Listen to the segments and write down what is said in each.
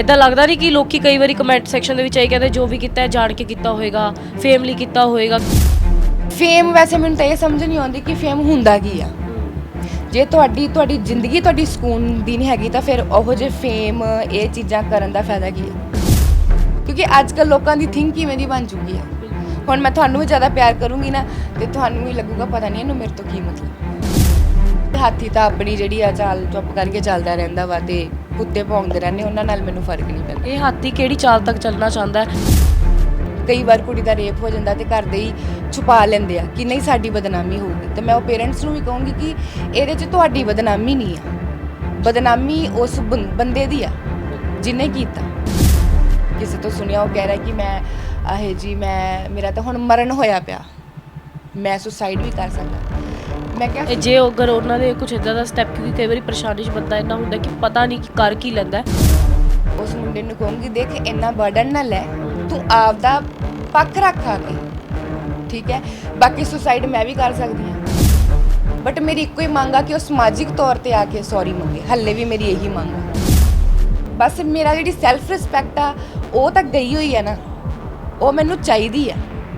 ਇਦਾਂ ਲੱਗਦਾ ਨਹੀਂ ਕਿ ਲੋਕੀ ਕਈ ਵਾਰੀ ਕਮੈਂਟ ਸੈਕਸ਼ਨ ਦੇ ਵਿੱਚ ਆਈ ਕਹਿੰਦੇ ਜੋ ਵੀ ਕੀਤਾ ਹੈ, ਜਾਣ ਕੇ ਕੀਤਾ ਹੋਏਗਾ ਫੇਮ ਲਈ ਕੀਤਾ ਹੋਏਗਾ। ਫੇਮ ਵੈਸੇ ਮੈਨੂੰ ਤਾਂ ਇਹ ਸਮਝ ਨਹੀਂ ਆਉਂਦੀ ਕਿ ਫੇਮ ਹੁੰਦਾ ਕੀ ਆ। ਜੇ ਤੁਹਾਡੀ ਤੁਹਾਡੀ ਜ਼ਿੰਦਗੀ ਤੁਹਾਡੀ ਸਕੂਨ ਦੀ ਨਹੀਂ ਹੈਗੀ ਤਾਂ ਫਿਰ ਉਹੋ ਜਿਹੇ ਫੇਮ ਇਹ ਚੀਜ਼ਾਂ ਕਰਨ ਦਾ ਫਾਇਦਾ ਕੀ ਹੈ ਕਿਉਂਕਿ ਅੱਜ ਕੱਲ ਲੋਕਾਂ ਦੀ ਥਿੰਕ ਕਿਵੇਂ ਦੀ ਬਣ ਚੁੱਕੀ ਹੈ ਹੁਣ ਮੈਂ ਤੁਹਾਨੂੰ ਵੀ ਜ਼ਿਆਦਾ ਪਿਆਰ ਕਰੂੰਗੀ ਨਾ ਤੇ ਤੁਹਾਨੂੰ ਵੀ ਲੱਗੂਗਾ ਪਤਾ ਨਹੀਂ ਇਹਨੂੰ ਮੇਰੇ ਤੋਂ ਕੀ ਮਤਲਬ। ਹਾਥੀ ਤਾਂ ਆਪਣੀ ਜਿਹੜੀ ਆ ਚਾਲ, ਚੁੱਪ ਕਰਕੇ ਚੱਲਦਾ ਰਹਿੰਦਾ ਵਾ ਤੇ ਕੁੱਤੇ ਭੌਂਕਦੇ ਰਹਿੰਦੇ ਉਹਨਾਂ ਨਾਲ ਮੈਨੂੰ ਫ਼ਰਕ ਨਹੀਂ ਪੈਂਦਾ। ਇਹ ਹਾਥੀ ਕਿਹੜੀ ਚਾਲ ਤੱਕ ਚੱਲਣਾ ਚਾਹੁੰਦਾ ਹੈ? ਕਈ ਵਾਰ ਕੁੜੀ ਦਾ ਰੇਪ ਹੋ ਜਾਂਦਾ ਤੇ ਘਰ ਦੇ ਹੀ ਛੁਪਾ ਲੈਂਦੇ ਆ ਕਿ ਨਹੀਂ ਸਾਡੀ ਬਦਨਾਮੀ ਹੋਊਗੀ। ਤੇ ਮੈਂ ਉਹ ਪੇਰੈਂਟਸ ਨੂੰ ਵੀ ਕਹੂੰਗੀ ਕਿ ਇਹਦੇ 'ਚ ਤੁਹਾਡੀ ਬਦਨਾਮੀ ਨਹੀਂ ਆ। ਬਦਨਾਮੀ ਉਸ ਬੰ- ਬੰਦੇ ਦੀ ਆ ਜਿਹਨੇ ਕੀਤਾ। ਕਿਸੇ ਤੋਂ ਸੁਣਿਆ ਉਹ ਕਹਿ ਰਿਹਾ ਕਿ ਮੈਂ ਆਹੇ ਜੀ ਮੈਂ ਮੇਰਾ ਤਾਂ ਹੁਣ ਮਰਨ ਹੋਇਆ ਪਿਆ। ਮੈਂ ਸੁਸਾਈਡ ਵੀ ਕਰ ਸਕਦਾ। ਮੈਂ ਕਿਹਾ ਇਹ ਜੇ ਅਗਰ ਉਹਨਾਂ ਦੇ ਕੁਝ ਇਦਾਂ ਦਾ ਸਟੈਪ ਕਿਉਂਕਿ ਕਈ ਵਾਰੀ ਪਰੇਸ਼ਾਨੀ 'ਚ ਬੰਦਾ ਇੰਨਾ ਹੁੰਦਾ ਕਿ ਪਤਾ ਨਹੀਂ ਕਿ ਕਰ ਕੀ ਲੈਂਦਾ। ਉਸ ਮੁੰਡੇ ਨੂੰ ਕਹੂੰਗੀ ਦੇਖ ਇੰਨਾ ਬਰਡਨ ਨਾ ਲੈ ਤੂੰ ਆਪਦਾ ਪੱਖ ਰੱਖ ਆ ਕੇ ਠੀਕ ਹੈ? ਬਾਕੀ ਸੁਸਾਈਡ ਮੈਂ ਵੀ ਕਰ ਸਕਦੀ ਹਾਂ। ਬਟ ਮੇਰੀ ਇੱਕੋ ਹੀ ਮੰਗ ਆ ਕਿ ਉਹ ਸਮਾਜਿਕ ਤੌਰ ਤੇ ਆ ਕੇ ਸੌਰੀ ਮੰਗੇ ਹੱਲੇ ਵੀ ਮੇਰੀ ਇਹੀ ਮੰਗ ਆ। ਬਸ ਮੇਰਾ ਜਿਹੜੀ ਸੈਲਫ ਰਿਸਪੈਕਟ ਆ ਉਹ ਤਾਂ ਗਈ ਹੋਈ ਹੈ ਨਾ ਉਹ ਮੈਨੂੰ ਚਾਹੀਦੀ ਆ।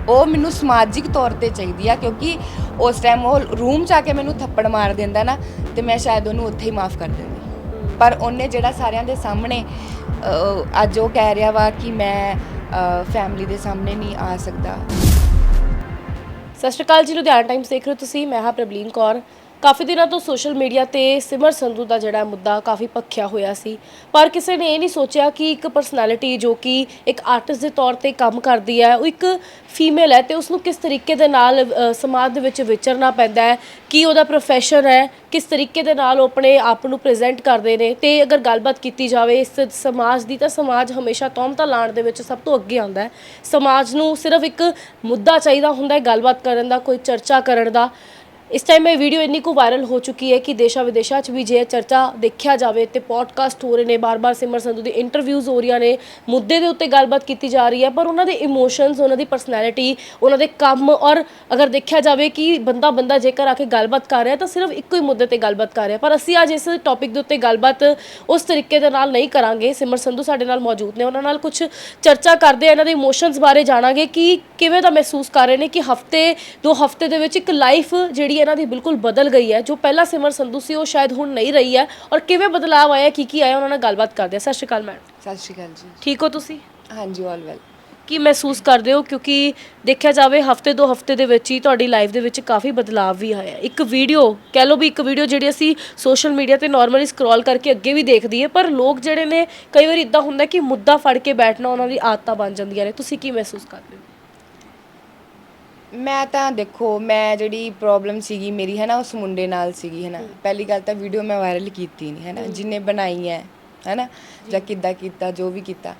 ਉਹ ਮੈਨੂੰ ਸਮਾਜਿਕ ਤੌਰ ਤੇ ਚਾਹੀਦੀ ਆ, ਕਿਉਂਕਿ ਉਸ ਟਾਈਮ ਉਹ ਰੂਮ 'ਚ ਆ ਕੇ ਮੈਨੂੰ ਥੱਪੜ ਮਾਰ ਦਿੰਦਾ ਨਾ, ਤੇ ਮੈਂ ਸ਼ਾਇਦ ਉਹਨੂੰ ਉੱਥੇ ਹੀ ਮਾਫ ਕਰ ਦਿੰਦੀ। ਪਰ ਉਹਨੇ ਜਿਹੜਾ ਸਾਰਿਆਂ ਦੇ ਸਾਹਮਣੇ ਅੱਜ ਉਹ ਕਹਿ ਰਿਹਾ ਵਾ ਕਿ ਮੈਂ ਫੈਮਿਲੀ ਦੇ ਸਾਹਮਣੇ ਨਹੀਂ ਆ ਸਕਦਾ। ਸਤਿ ਸ਼੍ਰੀ ਅਕਾਲ ਜੀ, ਲੁਧਿਆਣਾ ਟਾਈਮਸ ਦੇਖ ਰਹੇ ਹੋ ਤੁਸੀਂ, ਮੈਂ ਹਾਂ ਪ੍ਰਬਲੀਨ ਕੌਰ। ਕਾਫੀ ਦਿਨਾਂ ਤੋਂ ਸੋਸ਼ਲ ਮੀਡੀਆ ਤੇ ਸਿਮਰ ਸੰਧੂ ਦਾ ਜਿਹੜਾ ਮੁੱਦਾ ਕਾਫੀ ਭਖਿਆ ਹੋਇਆ ਸੀ। ਪਰ ਕਿਸੇ ਨੇ ਇਹ ਨਹੀਂ ਸੋਚਿਆ ਕਿ ਇੱਕ ਪਰਸਨੈਲਿਟੀ ਜੋ ਕਿ ਇੱਕ ਆਰਟਿਸਟ ਦੇ ਤੌਰ ਤੇ ਕੰਮ ਕਰਦੀ ਹੈ ਉਹ ਇੱਕ ਫੀਮੇਲ ਹੈ ਤੇ ਉਸ ਨੂੰ ਕਿਸ ਤਰੀਕੇ ਦੇ ਨਾਲ ਅ, ਸਮਾਜ ਦੇ ਵਿੱਚ ਵਿਚਰਨਾ ਪੈਂਦਾ ਹੈ ਕੀ ਉਹਦਾ ਪ੍ਰੋਫੈਸ਼ਨ ਹੈ ਕਿਸ ਤਰੀਕੇ ਦੇ ਨਾਲ ਉਹ ਆਪਣੇ ਆਪ ਨੂੰ ਪ੍ਰੈਜ਼ੈਂਟ ਕਰਦੇ ਨੇ ਤੇ ਅਗਰ ਗੱਲਬਾਤ ਕੀਤੀ ਜਾਵੇ ਇਸ ਸਮਾਜ ਦੀ ਤਾਂ ਸਮਾਜ ਹਮੇਸ਼ਾ ਤੌਮਤਾ ਲਾਣ ਦੇ ਵਿੱਚ ਸਭ ਤੋਂ ਅੱਗੇ ਆਉਂਦਾ ਹੈ। ਸਮਾਜ ਨੂੰ ਸਿਰਫ ਇੱਕ ਮੁੱਦਾ ਚਾਹੀਦਾ ਹੁੰਦਾ ਹੈ ਗੱਲਬਾਤ ਕਰਨ ਦਾ ਕੋਈ ਚਰਚਾ ਕਰਨ ਦਾ। ਇਸ ਟਾਈਮ ਇਹ ਵੀਡੀਓ ਇੰਨੀ ਕੁ ਵਾਇਰਲ ਹੋ ਚੁੱਕੀ ਹੈ ਕਿ ਦੇਸ਼ਾਂ ਵਿਦੇਸ਼ਾਂ 'ਚ ਵੀ ਜੇ ਇਹ ਚਰਚਾ ਦੇਖਿਆ ਜਾਵੇ ਤੇ ਪੋਡਕਾਸਟ ਹੋ ਰਹੇ ਨੇ, ਬਾਰ-ਬਾਰ ਸਿਮਰ ਸੰਧੂ ਦੀ ਇੰਟਰਵਿਊਜ਼ ਹੋ ਰਹੀਆਂ ਨੇ, ਮੁੱਦੇ ਦੇ ਉੱਤੇ ਗੱਲਬਾਤ ਕੀਤੀ ਜਾ ਰਹੀ ਹੈ, ਪਰ ਉਹਨਾਂ ਦੇ ਇਮੋਸ਼ਨਸ ਉਹਨਾਂ ਦੀ ਪਰਸਨੈਲਿਟੀ ਉਹਨਾਂ ਦੇ ਕੰਮ ਔਰ ਅਗਰ ਦੇਖਿਆ ਜਾਵੇ ਕਿ ਬੰਦਾ ਬੰਦਾ ਜੇਕਰ ਆ ਕੇ ਗੱਲਬਾਤ ਕਰ ਰਿਹਾ ਤਾਂ ਸਿਰਫ ਇੱਕੋ ਹੀ ਮੁੱਦੇ ਤੇ ਗੱਲਬਾਤ ਕਰ ਰਿਹਾ ਪਰ ਅਸੀਂ ਅੱਜ ਇਸ ਟੌਪਿਕ ਦੇ ਉੱਤੇ ਗੱਲਬਾਤ ਉਸ ਤਰੀਕੇ ਦੇ ਨਾਲ ਨਹੀਂ ਕਰਾਂਗੇ। ਸਿਮਰ ਸੰਧੂ ਸਾਡੇ ਨਾਲ ਮੌਜੂਦ ਨੇ, ਉਹਨਾਂ ਨਾਲ ਕੁਝ ਚਰਚਾ ਕਰਦੇ ਆ, ਇਹਨਾਂ ਦੇ ਇਮੋਸ਼ਨਸ ਬਾਰੇ ਜਾਣਾਂਗੇ ਕਿ ਕਿਵੇਂ ਦਾ ਮਹਿਸੂਸ ਕਰ ਰਹੇ ਨੇ ਕਿ ਹਫ਼ਤੇ, ਦੋ ਹਫ਼ਤੇ ਦੇ ਵਿੱਚ ਇੱਕ ਲਾਈਫ ਜਿਹੜੀ ਇਹਨਾਂ ਦੀ ਬਿਲਕੁਲ ਬਦਲ ਗਈ ਹੈ। ਜੋ ਪਹਿਲਾਂ ਸਿਮਰ ਸੰਧੂ ਸੀ ਉਹ ਸ਼ਾਇਦ ਹੁਣ ਨਹੀਂ ਰਹੀ ਹੈ। ਔਰ ਕਿਵੇਂ ਬਦਲਾਅ ਆਇਆ ਕੀ ਕੀ ਆਇਆ ਉਹਨਾਂ ਨਾਲ ਗੱਲਬਾਤ ਕਰਦੇ ਆ ਸਤਿ ਸ਼੍ਰੀ ਅਕਾਲ ਮੈਡਮ। ਸਤਿ ਸ਼੍ਰੀ ਅਕਾਲ ਜੀ। ਠੀਕ ਹੋ ਤੁਸੀਂ? ਹਾਂਜੀ ਆਲ ਵੈਲ ਕੀ ਮਹਿਸੂਸ ਕਰਦੇ ਹੋ? ਕਿਉਂਕਿ ਦੇਖਿਆ ਜਾਵੇ ਹਫ਼ਤੇ ਦੋ ਹਫ਼ਤੇ ਦੇ ਵਿੱਚ ਹੀ ਤੁਹਾਡੀ ਲਾਈਫ ਦੇ ਵਿੱਚ ਕਾਫੀ ਬਦਲਾਅ ਵੀ ਆਇਆ। ਇੱਕ ਵੀਡੀਓ ਕਹਿ ਲਓ ਵੀ ਇੱਕ ਵੀਡੀਓ ਜਿਹੜੀ ਅਸੀਂ ਸੋਸ਼ਲ ਮੀਡੀਆ ਤੇ ਨਾਰਮਲੀ ਸਕਰੋਲ ਕਰਕੇ ਅੱਗੇ ਵੀ ਦੇਖਦੀ ਹੈ। ਪਰ ਲੋਕ ਜਿਹੜੇ ਨੇ ਕਈ ਵਾਰ ਇਦਾਂ ਹੁੰਦਾ ਕਿ ਮੁੱਦਾ ਫੜ ਕੇ ਬੈਠਣਾ ਉਹਨਾਂ ਦੀ ਆਦਤਾਂ ਬਣ ਜਾਂਦੀਆਂ ਨੇ। ਤੁਸੀਂ ਕੀ ਮਹਿਸੂਸ ਕਰਦੇ ਹੋ? ਮੈਂ ਤਾਂ ਦੇਖੋ ਮੈਂ ਜਿਹੜੀ ਪ੍ਰੋਬਲਮ ਸੀਗੀ ਮੇਰੀ ਹੈ ਨਾ ਉਸ ਮੁੰਡੇ ਨਾਲ ਸੀਗੀ ਹੈ। ਨਾ ਪਹਿਲੀ ਗੱਲ ਤਾਂ ਵੀਡੀਓ ਮੈਂ ਵਾਇਰਲ ਕੀਤੀ ਨਹੀਂ ਹੈ। ਨਾ ਜਿਨੇ ਬਣਾਈ ਹੈ ਹੈ ਨਾ ਜਾਂ ਕਿੱਦਾਂ ਕੀਤਾ ਜੋ ਵੀ ਕੀਤਾ।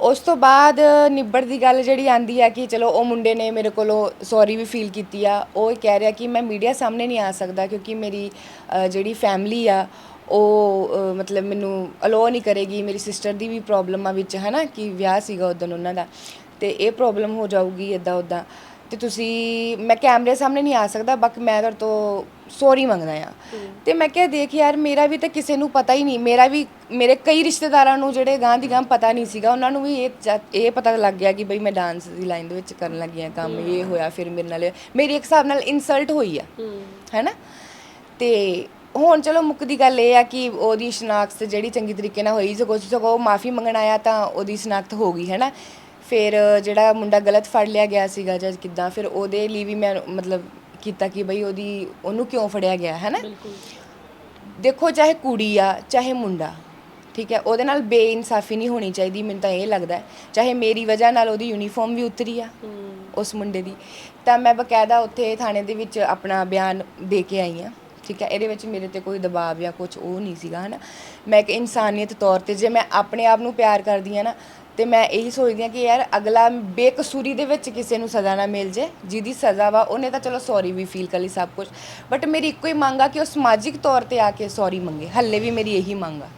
ਉਸ ਤੋਂ ਬਾਅਦ ਨਿਬੜ ਦੀ ਗੱਲ ਜਿਹੜੀ ਆਂਦੀ ਆ ਕਿ ਚਲੋ ਉਹ ਮੁੰਡੇ ਨੇ ਮੇਰੇ ਕੋਲੋਂ ਸੌਰੀ ਵੀ ਫੀਲ ਕੀਤੀ ਆ। ਉਹ ਇਹ ਕਹਿ ਰਿਹਾ ਕਿ ਮੈਂ ਮੀਡੀਆ ਸਾਹਮਣੇ ਨਹੀਂ ਆ ਸਕਦਾ ਕਿਉਂਕਿ ਮੇਰੀ ਅ, ਜਿਹੜੀ ਫੈਮਿਲੀ ਆ ਉਹ ਅ, ਮਤਲਬ ਮੈਨੂੰ ਅਲੋ ਨਹੀਂ ਕਰੇਗੀ। ਮੇਰੀ ਸਿਸਟਰ ਦੀ ਵੀ ਪ੍ਰੋਬਲਮ ਆ ਵਿੱਚ ਹੈ ਨਾ ਕਿ ਵਿਆਹ ਸੀਗਾ ਉਦੋਂ ਉਹਨਾਂ ਦਾ। ਤੇ ਇਹ ਪ੍ਰੋਬਲਮ ਹੋ ਜਾਊਗੀ ਇਦਾਂ ਉਦਾਂ ਤੇ ਤੁਸੀਂ ਮੈਂ ਕੈਮਰੇ ਸਾਹਮਣੇ ਨਹੀਂ ਆ ਸਕਦਾ ਬਾਕੀ ਮੈਂ ਤੁਹਾਡੇ ਤੋਂ ਸੌਰੀ ਮੰਗਦਾ ਆ ਤੇ ਮੈਂ ਕਿਹਾ ਦੇਖ ਯਾਰ ਮੇਰਾ ਵੀ ਤਾਂ ਕਿਸੇ ਨੂੰ ਪਤਾ ਹੀ ਨਹੀਂ। ਮੇਰਾ ਵੀ ਮੇਰੇ ਕਈ ਰਿਸ਼ਤੇਦਾਰਾਂ ਨੂੰ ਜਿਹੜੇ ਗਾਂ ਦੀ ਗਾਂ ਪਤਾ ਨਹੀਂ ਸੀਗਾ ਉਹਨਾਂ ਨੂੰ ਵੀ ਇਹ ਜਾ- ਇਹ ਪਤਾ ਲੱਗ ਗਿਆ ਕਿ ਬਈ ਮੈਂ ਡਾਂਸ ਦੀ ਲਾਈਨ ਦੇ ਵਿੱਚ ਕਰਨ ਲੱਗੀ ਆ ਕੰਮ ਇਹ ਹੋਇਆ ਫਿਰ ਮੇਰੇ ਨਾਲ ਇਹ- ਮੇਰੀ ਇੱਕ ਹਿਸਾਬ ਨਾਲ ਇਨਸਲਟ ਹੋਈ ਆ। ਹੈਨਾ? ਤੇ ਹੁਣ ਚਲੋ ਮੁੱਕਦੀ ਗੱਲ ਇਹ ਆ ਕਿ ਉਹਦੀ ਸ਼ਨਾਖਤ ਜਿਹੜੀ ਚੰਗੀ ਤਰੀਕੇ ਨਾਲ ਹੋਈ ਸਗੋਂ ਸਗੋਂ ਮਾਫੀ ਮੰਗਣ ਆਇਆ ਤਾਂ ਉਹਦੀ ਸ਼ਨਾਖਤ ਹੋ ਗਈ ਹੈਨਾ? ਫਿਰ ਜਿਹੜਾ ਮੁੰਡਾ ਗਲਤ ਫੜ ਲਿਆ ਗਿਆ ਸੀਗਾ ਜਾਂ ਕਿਦਾਂ ਫਿਰ ਉਹਦੇ ਲਈ ਵੀ ਮੈਂ ਮਤਲਬ ਕੀਤਾ ਕਿ ਬਈ ਉਹਦੀ ਉਹਨੂੰ ਕਿਉਂ ਫੜਿਆ ਗਿਆ ਹੈਨਾ ਬਿਲਕੁਲ। ਦੇਖੋ ਚਾਹੇ ਕੁੜੀ ਆ ਚਾਹੇ ਮੁੰਡਾ ਠੀਕ ਹੈ? ਉਹਦੇ ਨਾਲ ਬੇਇਨਸਾਫੀ ਨਹੀਂ ਹੋਣੀ ਚਾਹੀਦੀ ਮੈਨੂੰ ਤਾਂ ਇਹ ਲੱਗਦਾ ਹੈ। ਚਾਹੇ ਮੇਰੀ ਵਜ੍ਹਾ ਨਾਲ ਉਹਦੀ ਯੂਨੀਫਾਰਮ ਵੀ ਉਤਰੀ ਆ ਉਸ ਮੁੰਡੇ ਦੀ। ਤਾਂ ਮੈਂ ਬਕਾਇਦਾ ਉੱਥੇ ਥਾਣੇ ਦੇ ਵਿੱਚ ਆਪਣਾ ਬਿਆਨ ਦੇ ਕੇ ਆਈ ਆ ਠੀਕ ਹੈ? ਇਹਦੇ ਵਿੱਚ ਮੇਰੇ ਤੇ ਕੋਈ ਦਬਾਅ ਜਾਂ ਕੁਝ ਉਹ ਨਹੀਂ ਸੀਗਾ ਹਨਾ ਮੈਂ ਇੱਕ ਇਨਸਾਨੀਅਤ ਤੌਰ ਤੇ ਜੇ ਮੈਂ ਆਪਣੇ ਆਪ ਨੂੰ ਪਿਆਰ ਕਰਦੀ ਆ ਨਾ ਤੇ ਮੈਂ ਇਹੀ ਸੋਚਦੀ ਹਾਂ ਕਿ ਯਾਰ ਅਗਲਾ ਬੇਕਸੂਰੀ ਦੇ ਵਿੱਚ ਕਿਸੇ ਨੂੰ ਸਜ਼ਾ ਨਾ ਮਿਲ ਜੇ, ਜਿਹਦੀ ਸਜ਼ਾ ਵਾ ਉਹਨੇ ਤਾਂ ਚਲੋ ਸੌਰੀ ਵੀ ਫੀਲ ਕਰ ਲਈ ਸਭ ਕੁਝ ਬਟ ਮੇਰੀ ਇੱਕੋ ਹੀ ਮੰਗ ਆ ਕਿ ਉਹ ਸਮਾਜਿਕ ਤੌਰ ਤੇ ਆ ਕੇ ਸੌਰੀ ਮੰਗੇ, ਹੱਲੇ ਵੀ ਮੇਰੀ ਇਹੀ ਮੰਗ ਆ।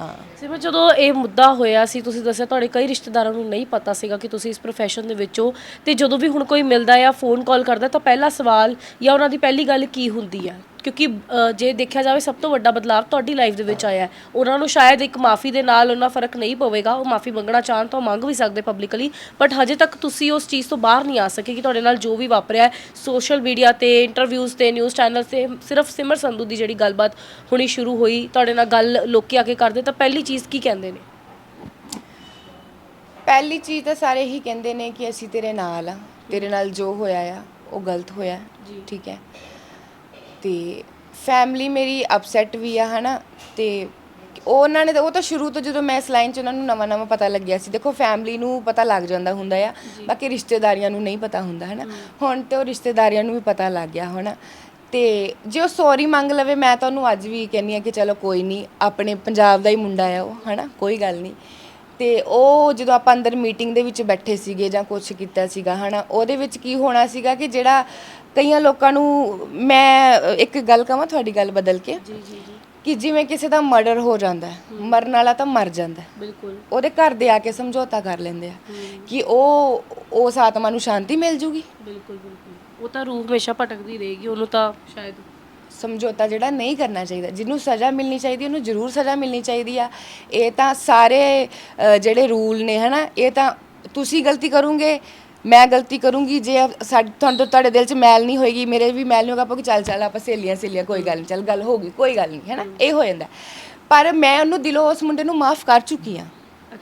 ਹਾਂ। ਸਿਮਰ ਜਦੋਂ ਇਹ ਮੁੱਦਾ ਹੋਇਆ ਸੀ ਤੁਸੀਂ ਦੱਸਿਆ ਤੁਹਾਡੇ ਕਈ ਰਿਸ਼ਤੇਦਾਰਾਂ ਨੂੰ ਨਹੀਂ ਪਤਾ ਸੀਗਾ ਕਿ ਤੁਸੀਂ ਇਸ profession ਦੇ ਵਿੱਚ ਹੋ। ਤੇ ਜਦੋਂ ਵੀ ਹੁਣ ਕੋਈ ਮਿਲਦਾ ਜਾਂ ਫੋਨ ਕਾਲ ਕਰਦਾ ਤਾਂ ਪਹਿਲਾ ਸਵਾਲ ਜਾਂ ਉਹਨਾਂ ਦੀ ਪਹਿਲੀ ਗੱਲ ਕੀ ਹੁੰਦੀ ਹੈ ਕਿਉਂਕਿ ਅ, ਜੇ ਦੇਖਿਆ ਜਾਵੇ ਸਭ ਤੋਂ ਵੱਡਾ ਬਦਲਾਅ ਤੁਹਾਡੀ ਲਾਈਫ ਦੇ ਵਿੱਚ ਆਇਆ ਹੈ। ਉਹਨਾਂ ਨੂੰ ਸ਼ਾਇਦ ਇੱਕ ਮਾਫੀ ਦੇ ਨਾਲ ਉਹਨਾਂ ਫ਼ਰਕ ਨਹੀਂ ਪਵੇਗਾ। ਉਹ ਮਾਫੀ ਮੰਗਣਾ ਚਾਹਣ ਤਾਂ ਉਹ ਮੰਗ ਵੀ ਸਕਦੇ ਪਬਲਿਕਲੀ ਬਟ ਹਜੇ ਤੱਕ ਤੁਸੀਂ ਉਸ ਚੀਜ਼ ਤੋਂ ਬਾਹਰ ਨਹੀਂ ਆ ਸਕੇ ਕਿ ਤੁਹਾਡੇ ਨਾਲ ਜੋ ਵੀ ਵਾਪਰਿਆ ਸੋਸ਼ਲ ਮੀਡੀਆ ਤੇ ਇੰਟਰਵਿਊਜ਼ ਤੇ ਨਿਊਜ਼ ਚੈਨਲ ਤੇ ਸਿਰਫ ਸਿਮਰ ਸੰਧੂ ਦੀ ਜਿਹੜੀ ਗੱਲਬਾਤ ਹੁਣੀ ਸ਼ੁਰੂ ਹੋਈ ਤੁਹਾਡੇ ਨਾਲ ਗੱਲ ਲੋਕੀ ਆ ਕੇ ਕਰਦੇ ਤਾਂ ਪਹਿਲੀ ਚੀਜ਼ ਕੀ ਕਹਿੰਦੇ ਨੇ? ਪਹਿਲੀ ਚੀਜ਼ ਤਾਂ ਸਾਰੇ ਹੀ ਕਹਿੰਦੇ ਨੇ ਕਿ ਅਸੀਂ ਤੇਰੇ ਨਾਲ ਆ ਤੇਰੇ ਨਾਲ ਜੋ ਹੋਇਆ ਆ ਉਹ ਗਲਤ ਹੋਇਆ ਜੀ। ਠੀਕ ਹੈ। ਤੇ ਫੈਮਿਲੀ ਮੇਰੀ ਅਪਸੈਟ ਵੀ ਆ ਹਨਾ। ਤੇ ਉਹ ਉਹਨਾਂ ਨੇ ਤਾਂ ਉਹ ਤਾਂ ਸ਼ੁਰੂ ਤੋਂ ਜਦੋਂ ਮੈਂ ਇਸ ਲਾਈਨ 'ਚ ਉਹਨਾਂ ਨੂੰ ਨਵਾਂ ਨਵਾਂ ਪਤਾ ਲੱਗਿਆ ਸੀ ਦੇਖੋ ਫੈਮਿਲੀ ਨੂੰ ਪਤਾ ਲੱਗ ਜਾਂਦਾ ਹੁੰਦਾ ਆ ਬਾਕੀ ਰਿਸ਼ਤੇਦਾਰੀਆਂ ਨੂੰ ਨਹੀਂ ਪਤਾ ਹੁੰਦਾ ਹਨਾ। ਹੁਣ ਤੇ ਉਹ ਰਿਸ਼ਤੇਦਾਰੀਆਂ ਨੂੰ ਵੀ ਪਤਾ ਲੱਗ ਗਿਆ ਹਨਾ ਤੇ ਜੇ ਉਹ ਸੌਰੀ ਮੰਗ ਲਵੇ ਮੈਂ ਤਾਂ ਉਹਨੂੰ ਅੱਜ ਵੀ ਕਹਿੰਨੀ ਆ ਕਿ ਚਲੋ ਕੋਈ ਨਹੀਂ ਆਪਣੇ ਪੰਜਾਬ ਦਾ ਹੀ ਮੁੰਡਾ ਆ ਉਹ ਹਨਾ? ਕੋਈ ਗੱਲ ਨਹੀਂ ਤੇ ਉਹ ਜਦੋਂ ਆਪਾਂ ਅੰਦਰ ਮੀਟਿੰਗ ਦੇ ਵਿੱਚ ਬੈਠੇ ਸੀਗੇ ਜਾਂ ਕੁਝ ਕੀਤਾ ਸੀਗਾ ਹਨਾ? ਉਹਦੇ ਵਿੱਚ ਕੀ ਹੋਣਾ ਸੀਗਾ ਕਿ ਜਿਹੜਾ ਕਈਆਂ ਲੋਕਾਂ ਨੂੰ ਮੈਂ ਇੱਕ ਗੱਲ ਕਹਾਂ ਤੁਹਾਡੀ ਗੱਲ ਬਦਲ ਕੇ? ਜੀ ਜੀ ਜੀ। ਕਿ ਜਿਵੇਂ ਕਿਸੇ ਦਾ ਮਰਡਰ ਹੋ ਜਾਂਦਾ ਹੈ ਮਰਨ ਵਾਲਾ ਤਾਂ ਮਰ ਜਾਂਦਾ ਹੈ। ਬਿਲਕੁਲ। ਉਹਦੇ ਘਰ ਦੇ ਆ ਕੇ ਸਮਝੌਤਾ ਕਰ ਲੈਂਦੇ ਆ ਕਿ ਉਹ ਉਸ ਆਤਮਾ ਨੂੰ ਸ਼ਾਂਤੀ ਮਿਲ ਜੂਗੀ। ਬਿਲਕੁਲ ਬਿਲਕੁਲ। ਉਹ ਤਾਂ ਰੂਹ ਹਮੇਸ਼ਾ ਭਟਕਦੀ ਰਹੇਗੀ ਉਹਨੂੰ ਤਾਂ ਸ਼ਾਇਦ ਸਮਝੌਤਾ ਜਿਹੜਾ ਨਹੀਂ ਕਰਨਾ ਚਾਹੀਦਾ ਜਿਹਨੂੰ ਸਜ਼ਾ ਮਿਲਣੀ ਚਾਹੀਦੀ ਉਹਨੂੰ ਜ਼ਰੂਰ ਸਜ਼ਾ ਮਿਲਣੀ ਚਾਹੀਦੀ ਆ। ਇਹ ਤਾਂ ਸਾਰੇ ਅ, ਜਿਹੜੇ ਰੂਲ ਨੇ ਹਨਾ ਇਹ ਤਾਂ ਤੁਸੀਂ ਗਲਤੀ ਕਰੋਗੇ ਮੈਂ ਗਲਤੀ ਕਰੂੰਗੀ ਜੇ ਸਾਡੇ ਤੁਹਾਨੂੰ ਤੁਹਾਡੇ ਦਿਲ 'ਚ ਮੈਲ ਨਹੀਂ ਹੋਏਗੀ ਮੇਰੇ ਵੀ ਮੈਲ ਨਹੀਂ ਹੋਗਾ ਆਪਾਂ ਕਿ ਚੱਲ ਚੱਲ ਆਪਾਂ ਸਹੇਲੀਆਂ ਸਹੇਲੀਆਂ ਕੋਈ ਗੱਲ ਨਹੀਂ ਚੱਲ ਗੱਲ ਹੋ ਗਈ ਕੋਈ ਗੱਲ ਨਹੀਂ ਹੈਨਾ ਇਹ ਹੋ ਜਾਂਦਾ। ਪਰ ਮੈਂ ਉਹਨੂੰ ਦਿਲੋਂ ਉਸ ਮੁੰਡੇ ਨੂੰ ਮਾਫ ਕਰ ਚੁੱਕੀ ਆ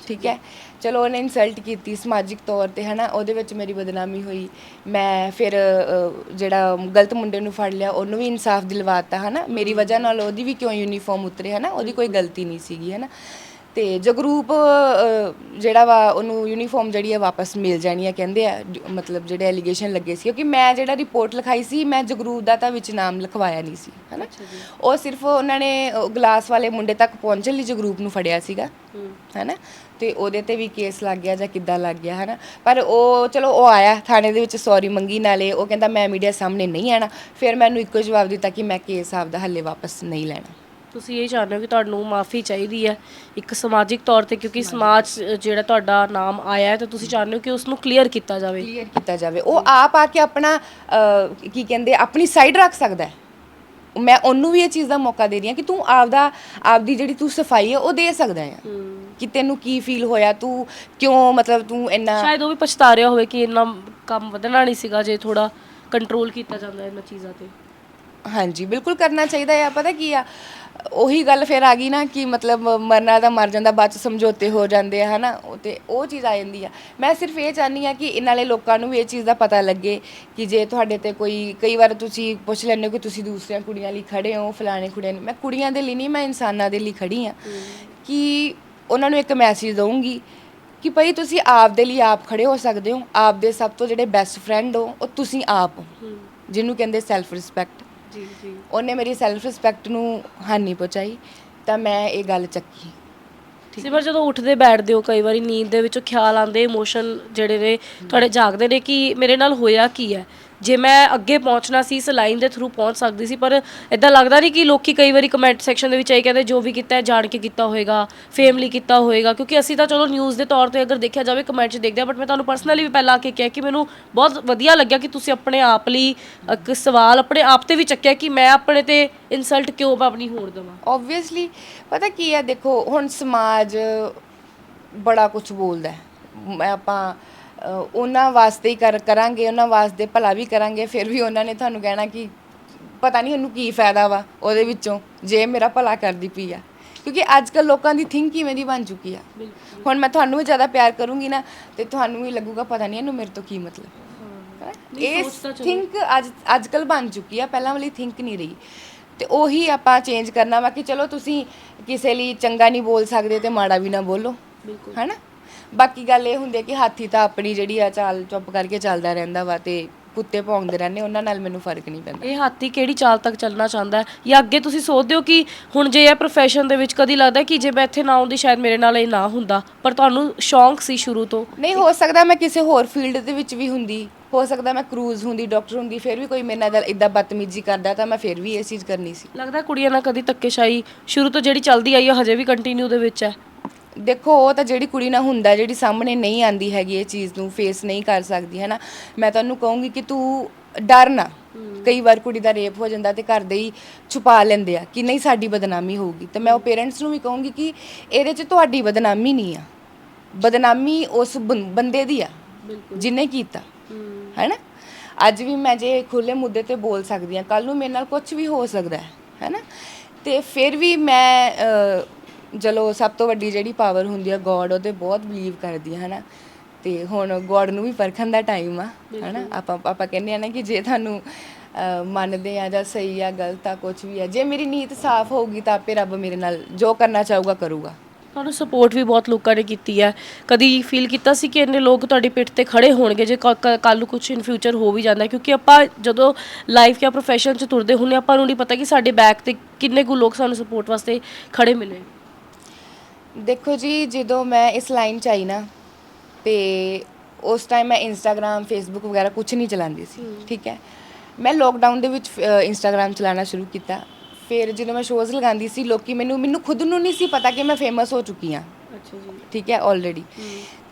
ਠੀਕ ਹੈ? ਚਲੋ ਉਹਨੇ ਇਨਸਲਟ ਕੀਤੀ ਸਮਾਜਿਕ ਤੌਰ ਤੇ ਹਨਾ ਉਹਦੇ ਵਿੱਚ ਮੇਰੀ ਬਦਨਾਮੀ ਹੋਈ। ਮੈਂ ਫਿਰ ਅ, ਜਿਹੜਾ ਗਲਤ ਮੁੰਡੇ ਨੂੰ ਫੜ ਲਿਆ ਉਹਨੂੰ ਵੀ ਇਨਸਾਫ ਦਿਲਵਾਤਾ ਹਨਾ। ਮੇਰੀ ਵਜ੍ਹਾ ਨਾਲ ਉਹਦੀ ਵੀ ਕਿਉਂ ਯੂਨੀਫਾਰਮ ਉਤਰੇ ਹਨਾ ਉਹਦੀ ਕੋਈ ਗਲਤੀ ਨਹੀਂ ਸੀਗੀ ਹਨਾ। ਤੇ ਜਗਰੂਪ ਅ, ਜਿਹੜਾ ਵਾ ਉਹਨੂੰ ਯੂਨੀਫਾਰਮ ਜਿਹੜੀ ਆ ਵਾਪਸ ਮਿਲ ਜਾਣੀ ਆ ਕਹਿੰਦੇ ਆ ਜ- ਮਤਲਬ ਜਿਹੜੇ ਐਲੀਗੇਸ਼ਨ ਲੱਗੇ ਸੀ ਕਿਉਂਕਿ ਮੈਂ ਜਿਹੜਾ ਰਿਪੋਰਟ ਲਿਖਾਈ ਸੀ ਮੈਂ ਜਗਰੂਪ ਦਾ ਤਾਂ ਵਿੱਚ ਨਾਮ ਲਿਖਵਾਇਆ ਨਹੀਂ ਸੀ ਹਨਾ? ਉਹ ਸਿਰਫ ਉਹਨਾਂ ਨੇ ਅ, ਗਲਾਸ ਵਾਲੇ ਮੁੰਡੇ ਤੱਕ ਪਹੁੰਚਣ ਲਈ ਜਗਰੂਪ ਨੂੰ ਫੜਿਆ ਸੀਗਾ ਹੈਨਾ? ਤੇ ਉਹਦੇ ਤੇ ਵੀ ਕੇਸ ਲੱਗ ਗਿਆ ਜਾਂ ਕਿੱਦਾਂ ਲੱਗ ਗਿਆ ਹੈਨਾ? ਪਰ ਉਹ ਚਲੋ ਉਹ ਆਇਆ ਥਾਣੇ ਦੇ ਵਿੱਚ ਸੌਰੀ ਮੰਗੀ ਨਾਲੇ ਉਹ ਕਹਿੰਦਾ ਮੈਂ ਮੀਡੀਆ ਸਾਹਮਣੇ ਨਹੀਂ ਆਣਾ ਫਿਰ ਮੈਨੂੰ ਇੱਕੋ ਜਵਾਬ ਦਿੱਤਾ ਕਿ ਮੈਂ ਕੇਸ ਆਪਦਾ ਹੱਲੇ ਵਾਪਸ ਨਹੀਂ ਲੈਣਾ। ਤੁਸੀਂ ਇਹ ਚਾਹੁੰਦੇ ਹੋ ਕਿ ਤੁਹਾਨੂੰ ਮਾਫੀ ਚਾਹੀਦੀ ਹੈ ਇੱਕ ਸਮਾਜਿਕ ਤੌਰ ਤੇ ਕਿਉਂਕਿ ਸਮਾਜ ਜਿਹੜਾ ਤੁਹਾਡਾ ਨਾਮ ਆਇਆ ਹੈ ਤਾਂ ਤੁਸੀਂ ਚਾਹੁੰਦੇ ਹੋ ਕਿ ਉਸ ਨੂੰ ਕਲੀਅਰ ਕੀਤਾ ਜਾਵੇ। ਕਲੀਅਰ ਕੀਤਾ ਜਾਵੇ। ਉਹ ਆਪ ਆ ਕੇ ਆਪਣਾ ਅਹ, ਕੀ ਕਹਿੰਦੇ ਆਪਣੀ ਸਾਈਡ ਰੱਖ ਸਕਦਾ ਹੈ। ਮੈਂ ਉਹਨੂੰ ਵੀ ਇਹ ਚੀਜ਼ ਦਾ ਮੌਕਾ ਦੇ ਰਹੀ ਹਾਂ ਕਿ ਤੂੰ ਆਪਦਾ ਆਪਦੀ ਜਿਹੜੀ ਤੂੰ ਸਫ਼ਾਈ ਹੈ ਉਹ ਦੇ ਸਕਦਾ ਹੈ। ਕਿ ਤੈਨੂੰ ਕੀ ਫੀਲ ਹੋਇਆ ਤੂੰ ਕਿਉਂ ਮਤਲਬ ਤੂੰ ਇੰਨਾ ਸ਼ਾਇਦ ਉਹ ਵੀ ਪਛਤਾ ਰਿਹਾ ਹੋਵੇ ਕਿ ਇੰਨਾ ਕੰਮ ਵਧਣਾ ਨਹੀਂ ਸੀਗਾ ਜੇ ਥੋੜਾ ਕੰਟਰੋਲ ਕੀਤਾ ਜਾਂਦਾ ਇਹਨਾਂ ਚੀਜ਼ਾਂ ਤੇ। ਹਾਂਜੀ ਬਿਲਕੁਲ ਕਰਨਾ ਚਾਹੀਦਾ ਹੈ ਪਤਾ ਕੀ ਆ? ਉਹੀ ਗੱਲ ਫਿਰ ਆ ਗਈ ਨਾ ਕਿ ਮਤਲਬ ਮਰਨਾ ਤਾਂ ਮਰ ਜਾਂਦਾ ਬਾਅਦ ਚ ਸਮਝੌਤੇ ਹੋ ਜਾਂਦੇ ਆ ਹਨਾ? ਉਹ ਤੇ ਉਹ ਚੀਜ਼ ਆ ਜਾਂਦੀ ਆ। ਮੈਂ ਸਿਰਫ ਇਹ ਚਾਹਨੀ ਆ ਕਿ ਇਹਨਾਂ ਵਾਲੇ ਲੋਕਾਂ ਨੂੰ ਵੀ ਇਹ ਚੀਜ਼ ਦਾ ਪਤਾ ਲੱਗੇ ਕਿ ਜੇ ਤੁਹਾਡੇ ਤੇ ਕੋਈ ਕਈ ਵਾਰ ਤੁਸੀਂ ਪੁੱਛ ਲੈਂਦੇ ਹੋ ਕਿ ਤੁਸੀਂ ਦੂਸਰੀਆਂ ਕੁੜੀਆਂ ਲਈ ਖੜੇ ਹੋ ਫਲਾਣੇ ਕੁੜੀਆਂ ਲਈ। ਮੈਂ ਕੁੜੀਆਂ ਦੇ ਲਈ ਨਹੀਂ ਮੈਂ ਇਨਸਾਨਾਂ ਦੇ ਲਈ ਖੜੀ ਆ। ਕਿ ਉਹਨਾਂ ਨੂੰ ਇੱਕ ਮੈਸੇਜ ਦਊਂਗੀ ਕਿ ਭਈ ਤੁਸੀਂ ਆਪ ਦੇ ਲਈ ਆਪ ਖੜੇ ਹੋ ਸਕਦੇ ਹੋ ਆਪ ਦੇ ਸਭ ਤੋਂ ਜਿਹੜੇ ਬੈਸਟ ਫਰੈਂਡ ਹੋ ਉਹ ਤੁਸੀਂ ਆਪ ਹੋ ਜਿਹਨੂੰ ਕਹਿੰਦੇ ਸੈਲਫ ਰਿਸਪੈਕਟ ਜੀ ਜੀ। ਉਹਨੇ ਮੇਰੀ ਸੈਲਫ ਰਿਸਪੈਕਟ ਨੂੰ ਹਾਨੀ ਪਹੁੰਚਾਈ ਤਾਂ ਮੈਂ ਇਹ ਗੱਲ ਚੱਕੀ। ਸਿਮਰ ਜਦੋਂ ਉੱਠਦੇ ਬੈਠਦੇ ਹੋ ਕਈ ਵਾਰੀ ਨੀਂਦ ਦੇ ਵਿੱਚੋਂ ਖਿਆਲ ਆਉਂਦੇ ਇਮੋਸ਼ਨ ਜਿਹੜੇ ਨੇ ਤੁਹਾਡੇ ਜਾਗਦੇ ਨੇ ਕਿ ਮੇਰੇ ਨਾਲ ਹੋਇਆ ਕੀ ਹੈ? ਜੇ ਮੈਂ ਅੱਗੇ ਪਹੁੰਚਣਾ ਸੀ, ਇਸ ਲਾਈਨ ਦੇ ਥਰੂ ਪਹੁੰਚ ਸਕਦੀ ਸੀ, ਪਰ ਇਦਾਂ ਲੱਗਦਾ ਨਹੀਂ ਕਿ ਲੋਕੀ ਕਈ ਵਾਰੀ ਕਮੈਂਟ ਸੈਕਸ਼ਨ ਦੇ ਵਿੱਚ ਆਈ ਕਹਿੰਦੇ, ਜੋ ਵੀ ਕੀਤਾ ਹੈ, ਜਾਣ ਕੇ ਕੀਤਾ ਹੋਏਗਾ ਫੇਮ ਲਈ ਕੀਤਾ ਹੋਏਗਾ, ਕਿਉਂਕਿ ਅਸੀਂ ਤਾਂ ਚਲੋ ਨਿਊਜ਼ ਦੇ ਤੌਰ ਤੇ ਅਗਰ ਦੇਖਿਆ ਜਾਵੇ ਕਮੈਂਟ 'ਚ ਦੇਖਦੇ ਆ ਬਟ ਮੈਂ ਤੁਹਾਨੂੰ ਪਰਸਨਲੀ ਵੀ ਪਹਿਲਾਂ ਆ ਕੇ ਕਿਹਾ ਕਿ ਮੈਨੂੰ ਬਹੁਤ ਵਧੀਆ ਲੱਗਿਆ ਕਿ ਤੁਸੀਂ ਆਪਣੇ ਆਪ ਲਈ ਇੱਕ ਸਵਾਲ ਆਪਣੇ ਆਪ ਤੇ ਵੀ ਚੱਕਿਆ ਕਿ ਮੈਂ ਆਪਣੇ ਤੇ ਇਨਸਲਟ ਕਿਉਂ ਮੈਂ ਆਪਣੀ ਹੋਣ ਦੇਵਾਂ। ਆਬਵੀਅਸਲੀ ਪਤਾ ਕੀ ਹੈ, ਦੇਖੋ, ਹੁਣ ਸਮਾਜ ਬੜਾ ਕੁਝ ਬੋਲਦਾ ਹੈ। ਮੈਂ ਆਪਾਂ ਅ, ਉਹਨਾਂ ਵਾਸਤੇ ਹੀ ਕਰ ਕਰਾਂਗੇ ਉਹਨਾਂ ਵਾਸਤੇ ਭਲਾ ਵੀ ਕਰਾਂਗੇ ਫਿਰ ਵੀ ਉਹਨਾਂ ਨੇ ਤੁਹਾਨੂੰ ਕਹਿਣਾ ਕਿ ਪਤਾ ਨਹੀਂ ਉਹਨੂੰ ਕੀ ਫਾਇਦਾ ਵਾ ਉਹਦੇ ਵਿੱਚੋਂ ਜੇ ਮੇਰਾ ਭਲਾ ਕਰਦੀ ਪਈ ਆ। ਕਿਉਂਕਿ ਅੱਜ ਕੱਲ ਲੋਕਾਂ ਦੀ ਥਿੰਕ ਕਿਵੇਂ ਦੀ ਬਣ ਚੁੱਕੀ ਆ। ਹੁਣ ਮੈਂ ਤੁਹਾਨੂੰ ਵੀ ਜ਼ਿਆਦਾ ਪਿਆਰ ਕਰੂੰਗੀ ਨਾ ਤੇ ਤੁਹਾਨੂੰ ਵੀ ਲੱਗੂਗਾ ਪਤਾ ਨਹੀਂ ਇਹਨੂੰ ਮੇਰੇ ਤੋਂ ਕੀ ਮਤਲਬ। ਹੈਨਾ? ਇਹ ਥਿੰਕ ਅੱਜ ਅੱਜ ਕੱਲ ਬਣ ਚੁੱਕੀ ਆ ਪਹਿਲਾਂ ਵਾਲੀ ਥਿੰਕ ਨਹੀਂ ਰਹੀ। ਤੇ ਉਹੀ ਆਪਾਂ ਚੇਂਜ ਕਰਨਾ ਵਾ ਕਿ ਚਲੋ ਤੁਸੀਂ ਕਿਸੇ ਲਈ ਚੰਗਾ ਨਹੀਂ ਬੋਲ ਸਕਦੇ ਤੇ ਮਾੜਾ ਵੀ ਨਾ ਬੋਲੋ। ਬਿਲਕੁਲ। ਹੈਨਾ? ਬਾਕੀ ਗੱਲ ਇਹ ਹੁੰਦੀ ਹੈ ਕਿ ਹਾਥੀ ਤਾਂ ਆਪਣੀ ਜਿਹੜੀ ਆ ਚਾਲ ਚੁੱਪ ਕਰਕੇ ਚੱਲਦਾ ਰਹਿੰਦਾ ਵਾ ਤੇ ਕੁੱਤੇ ਭੌਂਕਦੇ ਰਹਿੰਦੇ ਉਹਨਾਂ ਨਾਲ ਮੈਨੂੰ ਫ਼ਰਕ ਨਹੀਂ ਪੈਂਦਾ। ਇਹ ਹਾਥੀ ਕਿਹੜੀ ਚਾਲ ਤੱਕ ਚੱਲਣਾ ਚਾਹੁੰਦਾ ਹੈ? ਜਾਂ ਅੱਗੇ ਤੁਸੀਂ ਸੋਚਦੇ ਹੋ ਕਿ ਹੁਣ ਜੇ ਇਹ profession ਦੇ ਵਿੱਚ ਕਦੀ ਲੱਗਦਾ ਕਿ ਜੇ ਮੈਂ ਇੱਥੇ ਨਾ ਆਉਂਦੀ ਸ਼ਾਇਦ ਮੇਰੇ ਨਾਲ ਇਹ ਨਾ ਹੁੰਦਾ? ਪਰ ਤੁਹਾਨੂੰ ਸ਼ੌਂਕ ਸੀ ਸ਼ੁਰੂ ਤੋਂ? ਨਹੀਂ ਹੋ ਸਕਦਾ ਮੈਂ ਕਿਸੇ ਹੋਰ ਫੀਲਡ ਦੇ ਵਿੱਚ ਵੀ ਹੁੰਦੀ। ਹੋ ਸਕਦਾ ਮੈਂ ਕਰੂਜ਼ ਹੁੰਦੀ ਡਾਕਟਰ ਹੁੰਦੀ ਫਿਰ ਵੀ ਕੋਈ ਮੇਰੇ ਨਾਲ ਇਦਾਂ ਬਦਤਮੀਜ਼ੀ ਕਰਦਾ ਤਾਂ ਮੈਂ ਫਿਰ ਵੀ ਇਹ ਚੀਜ਼ ਕਰਨੀ ਸੀ। ਲੱਗਦਾ ਕੁੜੀਆਂ ਨਾਲ ਕਦੀ ਧੱਕੇਸ਼ਾਹੀ ਸ਼ੁਰੂ ਤੋਂ ਜਿਹੜੀ ਚੱਲਦੀ ਆਈ ਹੈ ਹਜੇ ਵੀ ਕੰਟੀਨਿਊ ਦੇ ਵਿੱਚ ਹੈ। ਦੇਖੋ ਉਹ ਤਾਂ ਜਿਹੜੀ ਕੁੜੀ ਨਾਲ ਹੁੰਦਾ ਜਿਹੜੀ ਸਾਹਮਣੇ ਨਹੀਂ ਆਂਦੀ ਹੈਗੀ ਇਹ ਚੀਜ਼ ਨੂੰ ਫੇਸ ਨਹੀਂ ਕਰ ਸਕਦੀ ਹੈ ਨਾ ਮੈਂ ਤੁਹਾਨੂੰ ਕਹੂੰਗੀ ਕਿ ਤੂੰ ਡਰ ਨਾ। ਕਈ ਵਾਰ ਕੁੜੀ ਦਾ ਰੇਪ ਹੋ ਜਾਂਦਾ ਤੇ ਘਰ ਦੇ ਹੀ ਛੁਪਾ ਲੈਂਦੇ ਆ ਕਿ ਨਹੀਂ ਸਾਡੀ ਬਦਨਾਮੀ ਹੋਊਗੀ। ਤੇ ਮੈਂ ਉਹ ਪੇਰੈਂਟਸ ਨੂੰ ਵੀ ਕਹੂੰਗੀ ਕਿ ਇਹਦੇ 'ਚ ਤੁਹਾਡੀ ਬਦਨਾਮੀ ਨਹੀਂ ਆ। ਬਦਨਾਮੀ ਉਸ ਬੰ- ਬੰਦੇ ਦੀ ਆ ਜਿਹਨੇ ਕੀਤਾ ਹੈਨਾ? ਅੱਜ ਵੀ ਮੈਂ ਜੇ ਖੁੱਲੇ ਮੁੱਦੇ ਤੇ ਬੋਲ ਸਕਦੀ ਹਾਂ ਕੱਲ ਨੂੰ ਮੇਰੇ ਨਾਲ ਕੁਝ ਵੀ ਹੋ ਸਕਦਾ ਹੈ ਹੈਨਾ? ਤੇ ਫਿਰ ਵੀ ਮੈਂ ਅਹ, ਚਲੋ ਸਭ ਤੋਂ ਵੱਡੀ ਜਿਹੜੀ ਪਾਵਰ ਹੁੰਦੀ ਆ ਗੋਡ ਉਹਦੇ ਬਹੁਤ ਬਲੀਵ ਕਰਦੀ ਆ ਹੈਨਾ? ਤੇ ਹੁਣ ਗੋਡ ਨੂੰ ਵੀ ਪਰਖਣ ਦਾ ਟਾਈਮ ਆ ਹੈਨਾ? ਆਪਾਂ ਆਪਾਂ ਕਹਿੰਦੇ ਆ ਨਾ ਕਿ ਜੇ ਤੁਹਾਨੂੰ ਅਹ, ਮੰਨਦੇ ਆ ਜਾਂ ਸਹੀ ਆ ਗਲਤ ਆ ਕੁਝ ਵੀ ਆ ਜੇ ਮੇਰੀ ਨੀਤ ਸਾਫ਼ ਹੋਊਗੀ ਤਾਂ ਆਪੇ ਰੱਬ ਮੇਰੇ ਨਾਲ ਜੋ ਕਰਨਾ ਚਾਹੂਗਾ ਕਰੂਗਾ। ਤੁਹਾਨੂੰ ਸਪੋਰਟ ਵੀ ਬਹੁਤ ਲੋਕਾਂ ਨੇ ਕੀਤੀ ਹੈ ਕਦੀ ਫੀਲ ਕੀਤਾ ਸੀ ਕਿ ਇੰਨੇ ਲੋਕ ਤੁਹਾਡੀ ਪਿੱਠ ਤੇ ਖੜੇ ਹੋਣਗੇ ਜੇ ਕੱਲ ਨੂੰ ਕੁਝ ਇਨ ਫਿਊਚਰ ਹੋ ਵੀ ਜਾਂਦਾ? ਹੈ? ਕਿਉਂਕਿ ਆਪਾਂ ਜਦੋਂ ਲਾਈਫ ਜਾਂ ਪ੍ਰੋਫੈਸ਼ਨ 'ਚ ਤੁਰਦੇ ਹੁੰਨੇ ਆਪਾਂ ਨੂੰ ਨਹੀਂ ਪਤਾ ਕਿ ਸਾਡੇ ਬੈਕ ਤੇ ਕਿੰਨੇ ਕੁ ਲੋਕ ਸਾਨੂੰ ਸਪੋਰਟ ਵਾਸਤੇ ਖੜੇ ਮਿਲੇ। ਦੇਖੋ ਜੀ ਜਦੋਂ ਮੈਂ ਇਸ ਲਾਈਨ 'ਚ ਆਈ ਨਾ ਤੇ ਉਸ ਟਾਈਮ ਮੈਂ ਇੰਸਟਾਗ੍ਰam ਫੇਸਬੁੱਕ ਵਗੈਰਾ ਕੁਝ ਨਹੀਂ ਚਲਾਉਂਦੀ ਸੀ ਠੀਕ ਹੈ? ਮੈਂ ਲੋਕਡਾਊਨ ਦੇ ਵਿੱਚ ਇੰਸਟਾਗ੍ਰam ਚਲਾਉਣਾ ਸ਼ੁਰੂ ਕੀਤਾ। ਫਿਰ ਜਦੋਂ ਮੈਂ ਸ਼ੋਜ਼ ਲਗਾਉਂਦੀ ਸੀ ਲੋਕੀ ਮੈਨੂੰ ਮੈਨੂੰ ਖੁਦ ਨੂੰ ਨਹੀਂ ਸੀ ਪਤਾ ਕਿ ਮੈਂ ਫੇਮਸ ਹੋ ਚੁੱਕੀ ਹਾਂ। ਅੱਛਾ ਜੀ। ਠੀਕ ਹੈ? ਆਲਰੇਡੀ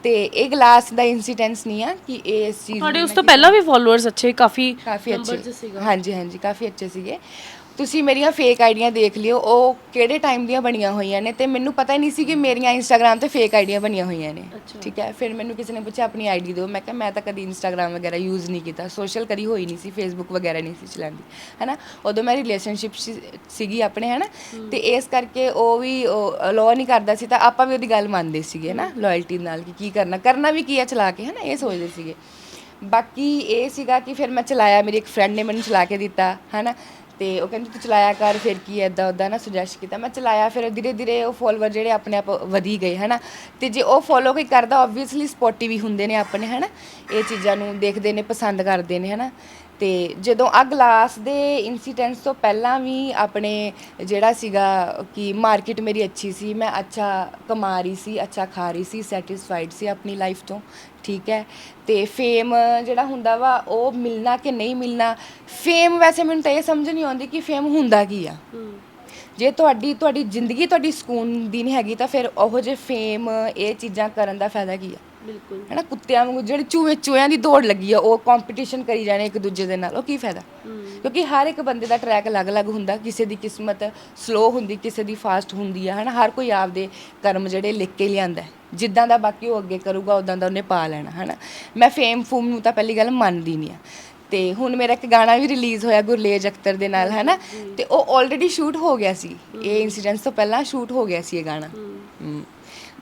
ਤੇ ਇਹ ਗਲਾਸ ਦਾ ਇਨਸੀਡੈਂਸ ਨਹੀਂ ਆ ਕਿ ਇਹ ਇਸ ਚੀਜ਼ ਤੁਹਾਡੇ ਉਸ ਤੋਂ ਪਹਿਲਾਂ ਵੀ ਫਾਲੋਅਰਸ ਅੱਛੇ ਕਾਫੀ ਕਾਫੀ ਅੱਛੇ। ਹਾਂਜੀ ਹਾਂਜੀ ਕਾਫੀ ਅੱਛੇ ਸੀਗੇ। ਤੁਸੀਂ ਮੇਰੀਆਂ ਫੇਕ ਆਈਡੀਆਂ ਦੇਖ ਲਿਓ ਉਹ ਕਿਹੜੇ ਟਾਈਮ ਦੀਆਂ ਬਣੀਆਂ ਹੋਈਆਂ ਨੇ ਤੇ ਮੈਨੂੰ ਪਤਾ ਹੀ ਨਹੀਂ ਸੀ ਕਿ ਮੇਰੀਆਂ ਇੰਸਟਾਗ੍ਰam ਤੇ ਫੇਕ ਆਈਡੀਆਂ ਬਣੀਆਂ ਹੋਈਆਂ ਨੇ। ਠੀਕ ਹੈ ਫਿਰ ਮੈਨੂੰ ਕਿਸੇ ਨੇ ਪੁੱਛਿਆ ਆਪਣੀ ਆਈਡੀ ਦਿਓ। ਮੈਂ ਕਿਹਾ ਮੈਂ ਤਾਂ ਕਦੀ ਇੰਸਟਾਗ੍ਰam ਵਗੈਰਾ ਯੂਜ਼ ਨਹੀਂ ਕੀਤਾ ਸੋਸ਼ਲ ਕਦੀ ਹੋਈ ਨਹੀਂ ਸੀ ਫੇਸਬੁੱਕ ਵਗੈਰਾ ਨਹੀਂ ਸੀ ਚਲਾਉਂਦੀ। ਹੈਨਾ? ਉਦੋਂ ਮੈਂ ਰਿਲੇਸ਼ਨਸ਼ਿਪ ਸੀਗੀ ਆਪਣੇ ਹੈਨਾ? ਤੇ ਇਸ ਕਰਕੇ ਉਹ ਵੀ ਅਲੋ ਨਹੀਂ ਕਰਦਾ ਸੀ ਤਾਂ ਆਪਾਂ ਵੀ ਉਹਦੀ ਗੱਲ ਮੰਨਦੇ ਸੀਗੇ ਨਾ ਲਾਇਲਟੀ ਨਾਲ ਕਿ ਕੀ ਕਰਨਾ ਕਰਨਾ ਵੀ ਕੀ ਹੈ ਚਲਾ ਕੇ ਹੈਨਾ? ਇਹ ਸੋਚਦੇ ਸੀਗੇ। ਬਾਕੀ ਇਹ ਸੀਗਾ ਕਿ ਫਿਰ ਮੈਂ ਚਲਾਇਆ ਮੇਰੀ ਇੱਕ ਫਰੈਂਡ ਨੇ ਮੈਨੂੰ ਚਲਾ ਕੇ ਦਿੱਤਾ ਹੈਨਾ? ਤੇ ਉਹ ਕਹਿੰਦੀ ਤੂੰ ਚਲਾਇਆ ਕਰ, ਫਿਰ ਕੀ ਐਦਾਂ ਉਦਾਂ ਨਾ ਸੁਜੈਸਟ ਕੀਤਾ। ਮੈਂ ਚਲਾਇਆ, ਫਿਰ ਧੀਰੇ ਧੀਰੇ ਉਹ ਫੋਲੋਅਰ ਜਿਹੜੇ ਆਪਣੇ ਆਪ ਵਧੀ ਗਏ, ਹੈਨਾ। ਤੇ ਜੇ ਉਹ ਫੋਲੋ ਕੋਈ ਕਰਦਾ ਆਬਵੀਅਸਲੀ ਸਪੋਰਟਿਵ ਵੀ ਹੁੰਦੇ ਨੇ ਆਪਣੇ, ਹੈਨਾ। ਇਹ ਚੀਜ਼ਾਂ ਨੂੰ ਦੇਖਦੇ ਨੇ, ਪਸੰਦ ਕਰਦੇ ਨੇ, ਹੈਨਾ। ਤੇ ਜਦੋਂ ਆ ਗਲਾਸ ਦੇ ਇਨਸੀਡੈਂਟਸ ਤੋਂ ਪਹਿਲਾਂ ਵੀ ਆਪਣੇ ਜਿਹੜਾ ਸੀਗਾ ਕਿ ਮਾਰਕੀਟ ਮੇਰੀ ਅੱਛੀ ਸੀ ਮੈਂ ਅੱਛਾ ਕਮਾ ਰਹੀ ਸੀ ਅੱਛਾ ਖਾ ਰਹੀ ਸੀ ਸੈਟੀਸਫਾਈਡ ਸੀ ਆਪਣੀ ਲਾਈਫ ਤੋਂ ਠੀਕ ਹੈ। ਤੇ ਫੇਮ ਜਿਹੜਾ ਹੁੰਦਾ ਵਾ ਉਹ ਮਿਲਣਾ ਕਿ ਨਹੀਂ ਮਿਲਣਾ ਫੇਮ ਵੈਸੇ ਮੈਨੂੰ ਤਾਂ ਇਹ ਸਮਝ ਨਹੀਂ ਆਉਂਦੀ ਕਿ ਫੇਮ ਹੁੰਦਾ ਕੀ ਆ। ਜੇ ਤੁਹਾਡੀ ਤੁਹਾਡੀ ਜ਼ਿੰਦਗੀ ਤੁਹਾਡੀ ਸਕੂਨ ਦੀ ਨਹੀਂ ਹੈਗੀ ਤਾਂ ਫਿਰ ਉਹੋ ਜਿਹੇ ਫੇਮ ਇਹ ਚੀਜ਼ਾਂ ਕਰਨ ਦਾ ਫਾਇਦਾ ਕੀ ਆ? ਬਿਲਕੁਲ। ਹੈਨਾ ਕੁੱਤਿਆਂ ਵਾਂਗੂ ਜਿਹੜੇ ਚੂਹੇ ਚੂਹਿਆਂ ਦੀ ਦੌੜ ਲੱਗੀ ਆ ਉਹ ਕੰਪੀਟੀਸ਼ਨ ਕਰੀ ਜਾਣੇ ਇੱਕ ਦੂਜੇ ਦੇ ਨਾਲ ਉਹ ਕੀ ਫਾਇਦਾ? ਕਿਉਂਕਿ ਹਰ ਇੱਕ ਬੰਦੇ ਦਾ ਟਰੈਕ ਅਲੱਗ-ਅਲੱਗ ਹੁੰਦਾ ਕਿਸੇ ਦੀ ਕਿਸਮਤ ਸਲੋ ਹੁੰਦੀ ਕਿਸੇ ਦੀ ਫਾਸਟ ਹੁੰਦੀ ਆ ਹਨਾ ਹਰ ਕੋਈ ਆਪਦੇ ਕਰਮ ਜਿਹੜੇ ਲਿਖ ਕੇ ਲਿਆਂਦਾ ਹੈ। ਜਿੱਦਾਂ ਦਾ ਬਾਕੀ ਉਹ ਅੱਗੇ ਕਰੂਗਾ ਉਦਾਂ ਦਾ ਉਹਨੇ ਪਾ ਲੈਣਾ ਹਨਾ ਮੈਂ ਫੇਮ ਫੂਮ ਨੂੰ ਤਾਂ ਪਹਿਲੀ ਗੱਲ ਮੰਨਦੀ ਨਹੀਂ ਆ। ਤੇ ਹੁਣ ਮੇਰਾ ਇੱਕ ਗਾਣਾ ਵੀ ਰਿਲੀਜ਼ ਹੋਇਆ ਗੁਰਲੇਜ ਅਖਤਰ ਦੇ ਨਾਲ ਹੈਨਾ ਤੇ ਉਹ ਆਲਰੇਡੀ ਸ਼ੂਟ ਹੋ ਗਿਆ ਸੀ। ਇਹ ਇਨਸੀਡੈਂਟਸ ਤੋਂ ਪਹਿਲਾਂ ਸ਼ੂਟ ਹੋ ਗਿਆ ਸੀ ਇਹ ਗਾਣਾ। ਹਮ।